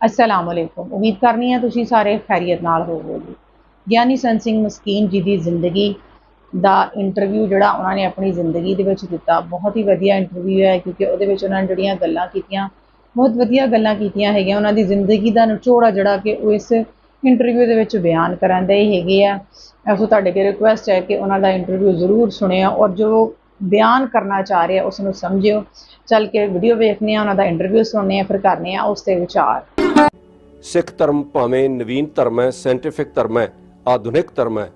ਅਸਲਾਮ ਅਲੈਕੁਮ ਉਮੀਦ ਕਰਨੀ ਹੈ ਤੁਸੀਂ ਸਾਰੇ ਖੈਰੀਅਤ ਨਾਲ ਹੋਵੋਗੇ ਗਿਆਨੀ ਸੰਤ ਸਿੰਘ ਮਸਕੀਨ ਜੀ ਦੀ ਜ਼ਿੰਦਗੀ ਦਾ ਇੰਟਰਵਿਊ ਜਿਹੜਾ ਉਹਨਾਂ ਨੇ ਆਪਣੀ ਜ਼ਿੰਦਗੀ ਦੇ ਵਿੱਚ ਦਿੱਤਾ ਬਹੁਤ ਹੀ ਵਧੀਆ ਇੰਟਰਵਿਊ ਹੈ ਕਿਉਂਕਿ ਉਹਦੇ ਵਿੱਚ ਉਹਨਾਂ ਨੇ ਜਿਹੜੀਆਂ ਗੱਲਾਂ ਕੀਤੀਆਂ ਬਹੁਤ ਵਧੀਆ ਗੱਲਾਂ ਕੀਤੀਆਂ ਹੈਗੀਆਂ ਉਹਨਾਂ ਦੀ ਜ਼ਿੰਦਗੀ ਦਾ ਨਿਚੋੜਾ ਜਿਹੜਾ ਕਿ ਉਹ ਇਸ ਇੰਟਰਵਿਊ ਦੇ ਵਿੱਚ ਬਿਆਨ ਕਰਨ ਦੇ ਹੈਗੇ ਆ ਸੋ ਤੁਹਾਡੇ ਕੇ ਰਿਕੁਐਸਟ ਹੈ ਕਿ ਉਹਨਾਂ ਦਾ ਇੰਟਰਵਿਊ ਜ਼ਰੂਰ ਸੁਣਿਆ ਔਰ ਜੋ ਬਿਆਨ ਕਰਨਾ ਚਾਹ ਰਹੇ ਆ ਉਸ ਨੂੰ ਸਮਝਿਓ ਚੱਲ ਕੇ ਵੀਡੀਓ ਵੇਖਦੇ ਆ ਉਹਨਾਂ ਦਾ ਇੰਟਰਵਿਊ ਸੁਣਨੇ ਆ ਫਿਰ ਕਰਨੇ ਆ ਉਸ ਤੇ ਵਿਚਾਰ ਸਿੱਖ ਧਰਮ ਭਾਵੇਂ ਨਵੀਨ ਧਰਮ ਹੈ ਸਾਇੰਟੀਫਿਕ ਧਰਮ ਹੈ, ਆਧੁਨਿਕ ਧਰਮ ਹੈ,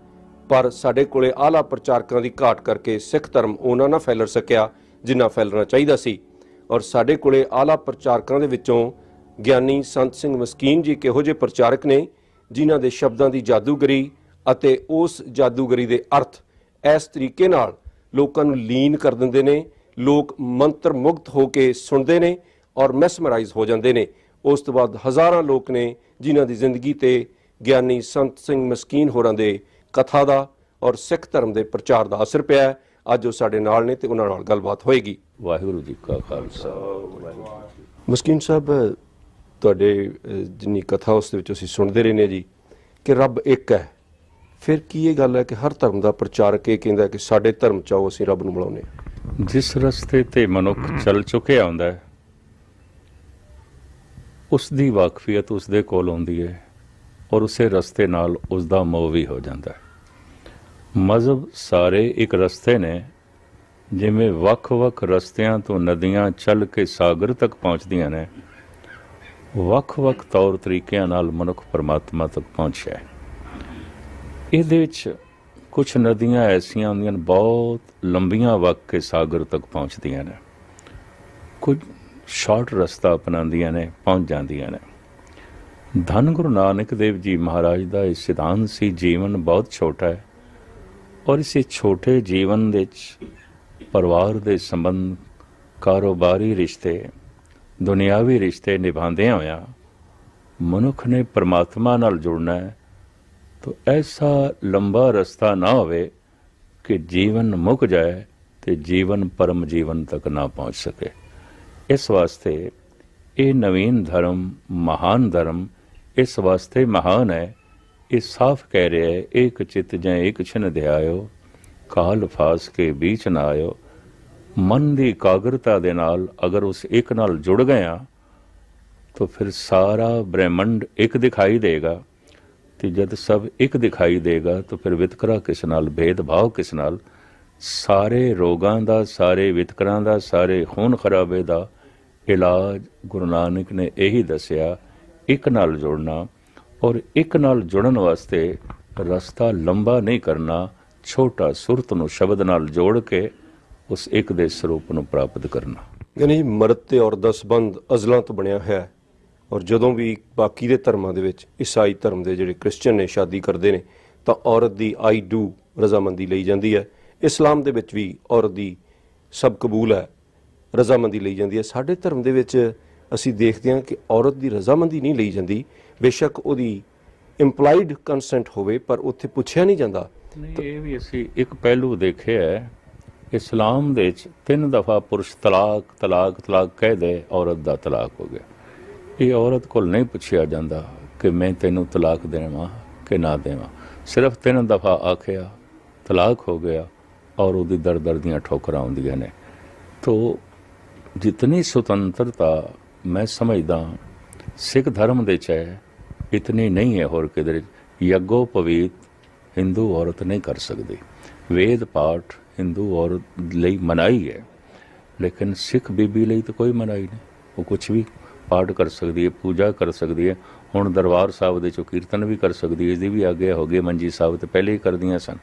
ਪਰ ਸਾਡੇ ਕੋਲੇ ਆਲਾ ਪ੍ਰਚਾਰਕਾਂ ਦੀ ਘਾਟ ਕਰਕੇ ਸਿੱਖ ਧਰਮ ਉਹਨਾਂ ਨਾਲ ਫੈਲਰ ਸਕਿਆ ਜਿੰਨਾ ਫੈਲਣਾ ਚਾਹੀਦਾ ਸੀ। ਔਰ ਸਾਡੇ ਕੋਲੇ ਆਲਾ ਪ੍ਰਚਾਰਕਾਂ ਦੇ ਵਿੱਚੋਂ ਗਿਆਨੀ ਸੰਤ ਸਿੰਘ ਮਸਕੀਨ ਜੀ ਕਿਹੋ ਜਿਹੇ ਪ੍ਰਚਾਰਕ ਨੇ, ਜਿਨ੍ਹਾਂ ਦੇ ਸ਼ਬਦਾਂ ਦੀ ਜਾਦੂਗਰੀ ਅਤੇ ਉਸ ਜਾਦੂਗਰੀ ਦੇ ਅਰਥ ਇਸ ਤਰੀਕੇ ਨਾਲ ਲੋਕਾਂ ਨੂੰ ਲੀਨ ਕਰ ਦਿੰਦੇ ਨੇ, ਲੋਕ ਮੰਤਰ ਮੁਗਤ ਹੋ ਕੇ ਸੁਣਦੇ ਨੇ ਔਰ ਮੈਸਮਰਾਈਜ਼ ਹੋ ਜਾਂਦੇ ਨੇ। ਉਸ ਤੋਂ ਬਾਅਦ ਹਜ਼ਾਰਾਂ ਲੋਕ ਨੇ ਜਿਨ੍ਹਾਂ ਦੀ ਜ਼ਿੰਦਗੀ ਤੇ ਗਿਆਨੀ ਸੰਤ ਸਿੰਘ ਮਸਕੀਨ ਹੋਰਾਂ ਦੇ ਕਥਾ ਦਾ ਔਰ ਸਿੱਖ ਧਰਮ ਦੇ ਪ੍ਰਚਾਰ ਦਾ ਅਸਰ ਪਿਆ ਹੈ। ਅੱਜ ਉਹ ਸਾਡੇ ਨਾਲ ਨੇ ਤੇ ਉਹਨਾਂ ਨਾਲ ਗੱਲਬਾਤ ਹੋਏਗੀ। ਵਾਹਿਗੁਰੂ ਜੀ ਕਾ ਖਾਲਸਾ। ਮਸਕੀਨ ਸਾਹਿਬ ਤੁਹਾਡੇ ਜਿੰਨੀ ਕਥਾ ਉਸ ਦੇ ਵਿੱਚ ਅਸੀਂ ਸੁਣਦੇ ਰਹੇ ਨੇ ਜੀ ਕਿ ਰੱਬ ਇੱਕ ਹੈ। ਫਿਰ ਕੀ ਇਹ ਗੱਲ ਹੈ ਕਿ ਹਰ ਧਰਮ ਦਾ ਪ੍ਰਚਾਰਕ ਇਹ ਕਹਿੰਦਾ ਕਿ ਸਾਡੇ ਧਰਮ ਚ ਆਓ ਅਸੀਂ ਰੱਬ ਨੂੰ ਹਾਂ? ਜਿਸ ਰਸਤੇ ਤੇ ਮਨੁੱਖ ਚੱਲ ਚੁੱਕਿਆ ਹੁੰਦਾ ਹੈ ਉਸ ਦੀ ਵਾਕਫੀਅਤ ਉਸ ਦੇ ਕੋਲ ਆਉਂਦੀ ਹੈ ਔਰ ਉਸੇ ਰਸਤੇ ਨਾਲ ਉਸ ਦਾ ਮੋਹ ਵੀ ਹੋ ਜਾਂਦਾ ਹੈ। ਮਜ਼ਹਬ ਸਾਰੇ ਇੱਕ ਰਸਤੇ ਨੇ, ਜਿਵੇਂ ਵੱਖ-ਵੱਖ ਰਸਤਿਆਂ ਤੋਂ ਨਦੀਆਂ ਚੱਲ ਕੇ ਸਾਗਰ ਤੱਕ ਪਹੁੰਚਦੀਆਂ ਨੇ, ਵੱਖ-ਵੱਖ ਤੌਰ ਤਰੀਕਿਆਂ ਨਾਲ ਮਨੁੱਖ ਪਰਮਾਤਮਾ ਤੱਕ ਪਹੁੰਚਿਆ ਹੈ। ਇਹਦੇ ਵਿੱਚ ਕੁਝ ਨਦੀਆਂ ਐਸੀਆਂ ਹੁੰਦੀਆਂ ਨੇ, ਬਹੁਤ ਲੰਬੀਆਂ ਵਗ ਕੇ ਸਾਗਰ ਤੱਕ ਪਹੁੰਚਦੀਆਂ ਨੇ। ਕੁਝ ਸ਼ਾਰਟ ਰਸਤਾ ਅਪਣਾਉਂਦੀਆਂ ਨੇ, ਪਹੁੰਚ ਜਾਂਦੀਆਂ ਨੇ। ਧੰਨ ਗੁਰੂ ਨਾਨਕ ਦੇਵ ਜੀ ਮਹਾਰਾਜ ਦਾ ਇਹ ਸਿਧਾਂਤ ਸੀ, ਜੀਵਨ ਬਹੁਤ ਛੋਟਾ ਹੈ ਔਰ ਇਸੇ ਛੋਟੇ ਜੀਵਨ ਦੇ ਵਿੱਚ ਪਰਿਵਾਰ ਦੇ ਸੰਬੰਧ, ਕਾਰੋਬਾਰੀ ਰਿਸ਼ਤੇ, ਦੁਨਿਆਵੀ ਰਿਸ਼ਤੇ ਨਿਭਾਉਂਦਿਆਂ ਹੋਇਆਂ ਮਨੁੱਖ ਨੇ ਪਰਮਾਤਮਾ ਨਾਲ ਜੁੜਨਾ ਹੈ, ਤਾਂ ਐਸਾ ਲੰਬਾ ਰਸਤਾ ਨਾ ਹੋਵੇ ਕਿ ਜੀਵਨ ਮੁੱਕ ਜਾਏ ਤੇ ਜੀਵਨ ਪਰਮ ਜੀਵਨ ਤੱਕ ਨਾ ਪਹੁੰਚ ਸਕੇ। ਇਸ ਵਾਸਤੇ ਇਹ ਨਵੀਨ ਧਰਮ, ਮਹਾਨ ਧਰਮ, ਇਸ ਵਾਸਤੇ ਮਹਾਨ ਹੈ, ਇਹ ਸਾਫ਼ ਕਹਿ ਰਿਹਾ ਹੈ ਇੱਕ ਚਿਤ ਜਾਂ ਇੱਕ ਛਨ ਧਿਆਇਓ ਕਾਲ ਫਾਸ ਕੇ ਵਿੱਚ ਨਾ ਆਇਓ। ਮਨ ਦੀ ਇਕਾਗਰਤਾ ਦੇ ਨਾਲ ਅਗਰ ਉਸ ਇੱਕ ਨਾਲ ਜੁੜ ਗਏ ਗਿਆ ਤਾਂ ਫਿਰ ਸਾਰਾ ਬ੍ਰਹਿਮੰਡ ਇੱਕ ਦਿਖਾਈ ਦੇਗਾ। ਤੇ ਜਦ ਸਭ ਇੱਕ ਦਿਖਾਈ ਦੇਗਾ, ਤਾਂ ਫਿਰ ਵਿਤਕਰਾ ਕਿਸ ਨਾਲ, ਭੇਦਭਾਵ ਕਿਸ ਨਾਲ ਸਾਰੇ ਰੋਗਾਂ ਦਾ, ਸਾਰੇ ਵਿਤਕਰਾਂ ਦਾ, ਸਾਰੇ ਖੂਨ ਖਰਾਬੇ ਦਾ ਇਲਾਜ ਗੁਰੂ ਨਾਨਕ ਨੇ ਇਹੀ ਦੱਸਿਆ, ਇੱਕ ਨਾਲ ਜੁੜਨਾ ਔਰ ਇੱਕ ਨਾਲ ਜੁੜਨ ਵਾਸਤੇ ਰਸਤਾ ਲੰਬਾ ਨਹੀਂ ਕਰਨਾ, ਛੋਟਾ ਸੁਰਤ ਨੂੰ ਸ਼ਬਦ ਨਾਲ ਜੋੜ ਕੇ ਉਸ ਇੱਕ ਦੇ ਸਰੂਪ ਨੂੰ ਪ੍ਰਾਪਤ ਕਰਨਾ। ਯਾਨੀ ਮਰਦ ਤੇ ਔਰਤ ਦਾ ਸੰਬੰਧ ਅਜ਼ਲਾਂ ਤੋਂ ਬਣਿਆ ਹੋਇਆ ਹੈ ਔਰ ਜਦੋਂ ਵੀ ਬਾਕੀ ਦੇ ਧਰਮਾਂ ਦੇ ਵਿੱਚ ਈਸਾਈ ਧਰਮ ਦੇ ਜਿਹੜੇ ਕ੍ਰਿਸਚੀਅਨ ਨੇ, ਸ਼ਾਦੀ ਕਰਦੇ ਨੇ, ਤਾਂ ਔਰਤ ਦੀ ਆਈ ਡੂ ਰਜ਼ਾਮੰਦੀ ਲਈ ਜਾਂਦੀ ਹੈ। ਇਸਲਾਮ ਦੇ ਵਿੱਚ ਵੀ ਔਰਤ ਦੀ ਸਭ ਕਬੂਲ ਹੈ, ਰਜ਼ਾਮੰਦੀ ਲਈ ਜਾਂਦੀ ਹੈ। ਸਾਡੇ ਧਰਮ ਦੇ ਵਿੱਚ ਅਸੀਂ ਦੇਖਦੇ ਹਾਂ ਕਿ ਔਰਤ ਦੀ ਰਜ਼ਾਮੰਦੀ ਨਹੀਂ ਲਈ ਜਾਂਦੀ। ਬੇਸ਼ੱਕ ਉਹਦੀ ਇੰਪਲਾਈਡ ਕੰਸੈਂਟ ਹੋਵੇ, ਪਰ ਉੱਥੇ ਪੁੱਛਿਆ ਨਹੀਂ ਜਾਂਦਾ। ਨਹੀਂ, ਇਹ ਵੀ ਅਸੀਂ ਇੱਕ ਪਹਿਲੂ ਦੇਖਿਆ ਹੈ। ਇਸਲਾਮ ਦੇ ਵਿੱਚ ਤਿੰਨ ਦਫਾ ਪੁਰਸ਼ ਤਲਾਕ ਤਲਾਕ ਤਲਾਕ ਕਹਿ ਦੇ, ਔਰਤ ਦਾ ਤਲਾਕ ਹੋ ਗਿਆ। ਇਹ ਔਰਤ ਕੋਲ ਨਹੀਂ ਪੁੱਛਿਆ ਜਾਂਦਾ ਕਿ ਮੈਂ ਤੈਨੂੰ ਤਲਾਕ ਦੇਵਾਂ ਕਿ ਨਾ ਦੇਵਾਂ। ਸਿਰਫ ਤਿੰਨ ਦਫਾ ਆਖਿਆ, ਤਲਾਕ ਹੋ ਗਿਆ। ਔਰ ਉਹਦੀ ਦਰ ਦਰ ਦੀਆਂ ਠੋਕਰਾਂ ਆਉਂਦੀਆਂ ਨੇ। ਤੋ ਜਿਤਨੀ ਸੁਤੰਤਰਤਾ ਮੈਂ ਸਮਝਦਾ, ਸਿੱਖ ਧਰਮ ਦੇ ਚ ਹੈ, ਇਤਨੀ ਨਹੀਂ ਹੈ ਹੋਰ ਕਿਧਰੇ। ਯੱਗੋ ਪਵੀਤ ਹਿੰਦੂ ਔਰਤ ਨਹੀਂ ਕਰ ਸਕਦੀ। ਵੇਦ ਪਾਠ ਹਿੰਦੂ ਔਰਤ ਲਈ ਮਨਾਈ ਹੈ, ਲੇਕਿਨ ਸਿੱਖ ਬੀਬੀ ਲਈ ਤਾਂ ਕੋਈ ਮਨਾਈ ਨਹੀਂ। ਉਹ ਕੁਝ ਵੀ ਪਾਠ ਕਰ ਸਕਦੀ ਹੈ, ਪੂਜਾ ਕਰ ਸਕਦੀ ਹੈ, ਹੁਣ ਦਰਬਾਰ ਸਾਹਿਬ ਦੇ ਚੋਂ ਕੀਰਤਨ ਵੀ ਕਰ ਸਕਦੀ ਹੈ ਇਹਦੀ ਵੀ ਆਗੇ ਹੋ ਗਏ ਮੰਜੀ ਸਾਹਿਬ ਤੇ ਪਹਿਲੇ ਹੀ ਕਰਦੀਆਂ ਸਨ।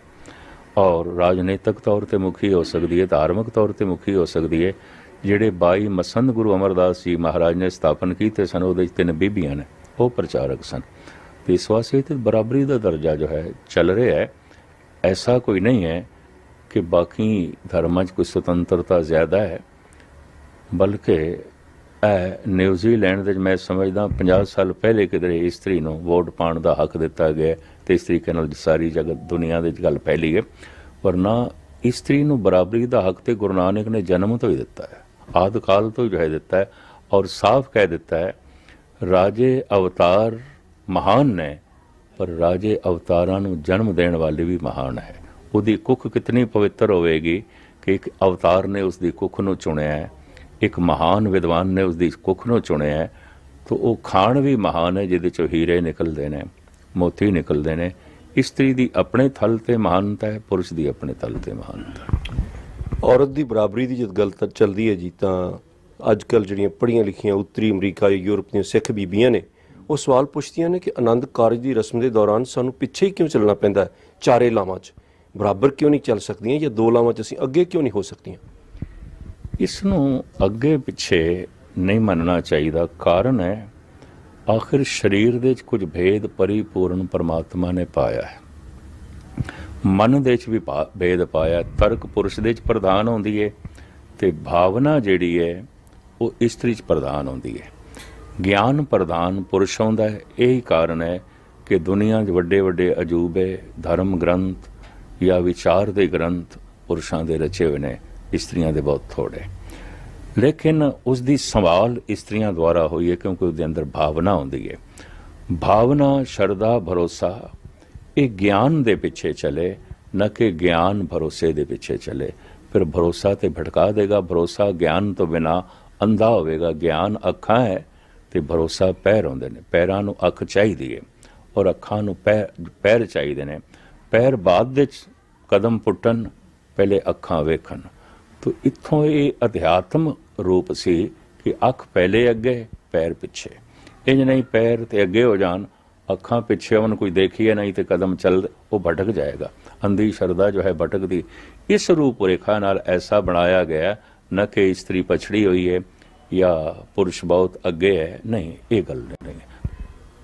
ਔਰ ਰਾਜਨੀਤਿਕ ਤੌਰ ਤੇ ਮੁਖੀ ਹੋ ਸਕਦੀ ਹੈ ਧਾਰਮਿਕ ਤੌਰ ਤੇ ਮੁਖੀ ਹੋ ਸਕਦੀ ਹੈ ਜਿਹੜੇ 22 ਮਸੰਦ ਗੁਰੂ ਅਮਰਦਾਸ ਜੀ ਮਹਾਰਾਜ ਨੇ ਸਥਾਪਨ ਕੀਤੇ ਸਨ, ਉਹਦੇ ਵਿੱਚ ਤਿੰਨ ਬੀਬੀਆਂ ਨੇ, ਉਹ ਪ੍ਰਚਾਰਕ ਸਨ। ਤੇ ਇਸ ਵਾਸਤੇ ਤੇ ਬਰਾਬਰੀ ਦਾ ਦਰਜਾ ਜੋ ਹੈ, ਚੱਲ ਰਿਹਾ ਹੈ। ਐਸਾ ਕੋਈ ਨਹੀਂ ਹੈ ਕਿ ਬਾਕੀ ਧਰਮਾਂ 'ਚ ਕੋਈ ਸੁਤੰਤਰਤਾ ਜ਼ਿਆਦਾ ਹੈ, ਬਲਕਿ ਇਹ ਨਿਊਜ਼ੀਲੈਂਡ ਦੇ ਵਿੱਚ ਮੈਂ ਸਮਝਦਾ 50 ਸਾਲ ਪਹਿਲੇ ਕਿਧਰੇ ਇਸਤਰੀ ਨੂੰ ਵੋਟ ਪਾਉਣ ਦਾ ਹੱਕ ਦਿੱਤਾ ਗਿਆ ਤੇ ਇਸ ਤਰੀਕੇ ਨਾਲ ਸਾਰੀ ਜਗਤ ਦੁਨੀਆ ਦੇ ਵਿੱਚ ਗੱਲ ਫੈਲੀ ਹੈ ਵਰਨਾ ਇਸਤਰੀ ਨੂੰ ਬਰਾਬਰੀ ਦਾ ਹੱਕ ਤੇ ਗੁਰੂ ਨਾਨਕ ਨੇ ਜਨਮ ਤੋਂ ਹੀ ਦਿੱਤਾ ਹੈ। ਆਦਿ ਕਾਲ ਤੋਂ ਹੀ ਜੋ ਹੈ ਦਿੱਤਾ ਹੈ ਔਰ ਸਾਫ਼ ਕਹਿ ਦਿੱਤਾ ਹੈ, ਰਾਜੇ ਅਵਤਾਰ ਮਹਾਨ ਨੇ, ਪਰ ਰਾਜੇ ਅਵਤਾਰਾਂ ਨੂੰ ਜਨਮ ਦੇਣ ਵਾਲੀ ਵੀ ਮਹਾਨ ਹੈ। ਉਹਦੀ ਕੁੱਖ ਕਿਤਨੀ ਪਵਿੱਤਰ ਹੋਵੇਗੀ ਕਿ ਇੱਕ ਅਵਤਾਰ ਨੇ ਉਸ ਦੀ ਕੁੱਖ ਨੂੰ ਚੁਣਿਆ ਹੈ, ਇੱਕ ਮਹਾਨ ਵਿਦਵਾਨ ਨੇ ਉਸ ਦੀ ਕੁੱਖ ਨੂੰ ਚੁਣਿਆ ਹੈ, ਤਾਂ ਉਹ ਖਾਣ ਵੀ ਮਹਾਨ ਹੈ ਜਿਹਦੇ ਚੋਂ ਹੀਰੇ ਨਿਕਲਦੇ ਨੇ। ਮੋਤੀ ਨਿਕਲਦੇ ਨੇ। ਇਸਤਰੀ ਦੀ ਆਪਣੇ ਥਲ ਤੇ ਮਹਾਨਤਾ ਹੈ ਪੁਰਸ਼ ਦੀ ਆਪਣੇ ਥਲ ਤੇ ਮਹਾਨਤਾ। ਔਰਤ ਦੀ ਬਰਾਬਰੀ ਦੀ ਜਦ ਗੱਲ ਤਾਂ ਚੱਲਦੀ ਹੈ ਜੀ ਤਾਂ ਅੱਜ ਕੱਲ ਜਿਹੜੀਆਂ ਪੜ੍ਹੀਆਂ ਲਿਖੀਆਂ ਉੱਤਰੀ ਅਮਰੀਕਾ ਜਾਂ ਯੂਰਪ ਦੀਆਂ ਸਿੱਖ ਬੀਬੀਆਂ ਨੇ ਉਹ ਸਵਾਲ ਪੁੱਛਦੀਆਂ ਨੇ ਕਿ ਆਨੰਦ ਕਾਰਜ ਦੀ ਰਸਮ ਦੇ ਦੌਰਾਨ ਸਾਨੂੰ ਪਿੱਛੇ ਹੀ ਕਿਉਂ ਚੱਲਣਾ ਪੈਂਦਾ ਹੈ ਚਾਰੇ ਲਾਵਾਂ 'ਚ? ਬਰਾਬਰ ਕਿਉਂ ਨਹੀਂ ਚੱਲ ਸਕਦੀਆਂ ਜਾਂ ਦੋ ਲਾਵਾਂ 'ਚ ਅਸੀਂ ਅੱਗੇ ਕਿਉਂ ਨਹੀਂ ਹੋ ਸਕਦੀਆਂ? ਇਸ ਨੂੰ ਅੱਗੇ ਪਿੱਛੇ ਨਹੀਂ ਮੰਨਣਾ ਚਾਹੀਦਾ। ਕਾਰਨ ਹੈ ਆਖਿਰ ਸਰੀਰ ਦੇ ਵਿੱਚ ਕੁਝ ਭੇਦ ਪਰਿਪੂਰਨ ਪਰਮਾਤਮਾ ਨੇ ਪਾਇਆ ਹੈ। ਮਨ ਦੇ ਵਿੱਚ ਵੀ ਭੇਦ ਪਾਇਆ ਤਰਕ ਪੁਰਸ਼ ਦੇ ਵਿੱਚ ਪ੍ਰਧਾਨ ਹੁੰਦੀ ਹੈ ਤੇ ਭਾਵਨਾ ਜਿਹੜੀ ਹੈ ਉਹ ਇਸਤਰੀ ਚ ਪ੍ਰਧਾਨ ਹੁੰਦੀ ਹੈ ਗਿਆਨ ਪ੍ਰਧਾਨ ਪੁਰਸ਼ ਹੁੰਦਾ ਹੈ। ਇਹੀ ਕਾਰਨ ਹੈ ਕਿ ਦੁਨੀਆ 'ਚ ਵੱਡੇ ਵੱਡੇ ਅਜੂਬੇ, ਧਰਮ ਗ੍ਰੰਥ ਜਾਂ ਵਿਚਾਰ ਦੇ ਗ੍ਰੰਥ ਪੁਰਸ਼ਾਂ ਦੇ ਰਚੇ ਹੋਏ ਨੇ। ਇਸਤਰੀਆਂ ਦੇ ਬਹੁਤ ਥੋੜੇ। ਲੇਕਿਨ ਉਸ ਦੀ ਸੰਭਾਲ ਇਸਤਰੀਆਂ ਦੁਆਰਾ ਹੋਈ ਹੈ ਕਿਉਂਕਿ ਉਹਦੇ ਅੰਦਰ ਭਾਵਨਾ ਹੁੰਦੀ ਹੈ। ਭਾਵਨਾ, ਸ਼ਰਧਾ, ਭਰੋਸਾ, ਇਹ ਗਿਆਨ ਦੇ ਪਿੱਛੇ ਚਲੇ, ਨਾ ਕਿ ਗਿਆਨ ਭਰੋਸੇ ਦੇ ਪਿੱਛੇ ਚਲੇ। ਫਿਰ ਭਰੋਸਾ ਤੇ ਭਟਕਾ ਦੇਗਾ। ਭਰੋਸਾ ਗਿਆਨ ਤੋਂ ਬਿਨਾ ਅੰਧਾ ਹੋਵੇਗਾ। ਗਿਆਨ ਅੱਖਾਂ ਹੈ ਤੇ ਭਰੋਸਾ ਪੈਰ ਹੁੰਦੇ ਨੇ। ਪੈਰਾਂ ਨੂੰ ਅੱਖ ਚਾਹੀਦੀ ਹੈ ਔਰ ਅੱਖਾਂ ਨੂੰ ਪੈਰ ਪੈਰ ਚਾਹੀਦੇ ਨੇ। ਪੈਰ ਬਾਅਦ ਵਿੱਚ ਕਦਮ ਪੁੱਟਣ, ਪਹਿਲੇ ਅੱਖਾਂ ਵੇਖਣ। ਤੋ ਇੱਥੋਂ ਇਹ ਅਧਿਆਤਮ ਰੂਪ ਸੀ ਕਿ ਅੱਖ ਪਹਿਲੇ ਅੱਗੇ, ਪੈਰ ਪਿੱਛੇ। ਇੰਜ ਨਹੀਂ ਪੈਰ ਤੇ ਅੱਗੇ ਹੋ ਜਾਣ, ਅੱਖਾਂ ਪਿੱਛੇ ਉਹਨ ਕੋਈ ਦੇਖੀਏ ਨਹੀਂ ਤੇ ਕਦਮ ਚੱਲ ਉਹ ਭਟਕ ਜਾਏਗਾ। ਅੰਧੀ ਸ਼ਰਦਾ ਜੋ ਹੈ ਭਟਕਦੀ। ਇਸ ਰੂਪ ਰੇਖਾ ਨਾਲ ਐਸਾ ਬਣਾਇਆ ਗਿਆ, ਨਾ ਕਿ ਇਸਤਰੀ ਪਛੜੀ ਹੋਈ ਹੈ ਜਾਂ ਪੁਰਸ਼ ਬਹੁਤ ਅੱਗੇ ਹੈ। ਨਹੀਂ, ਇਹ ਗੱਲ ਨਹੀਂ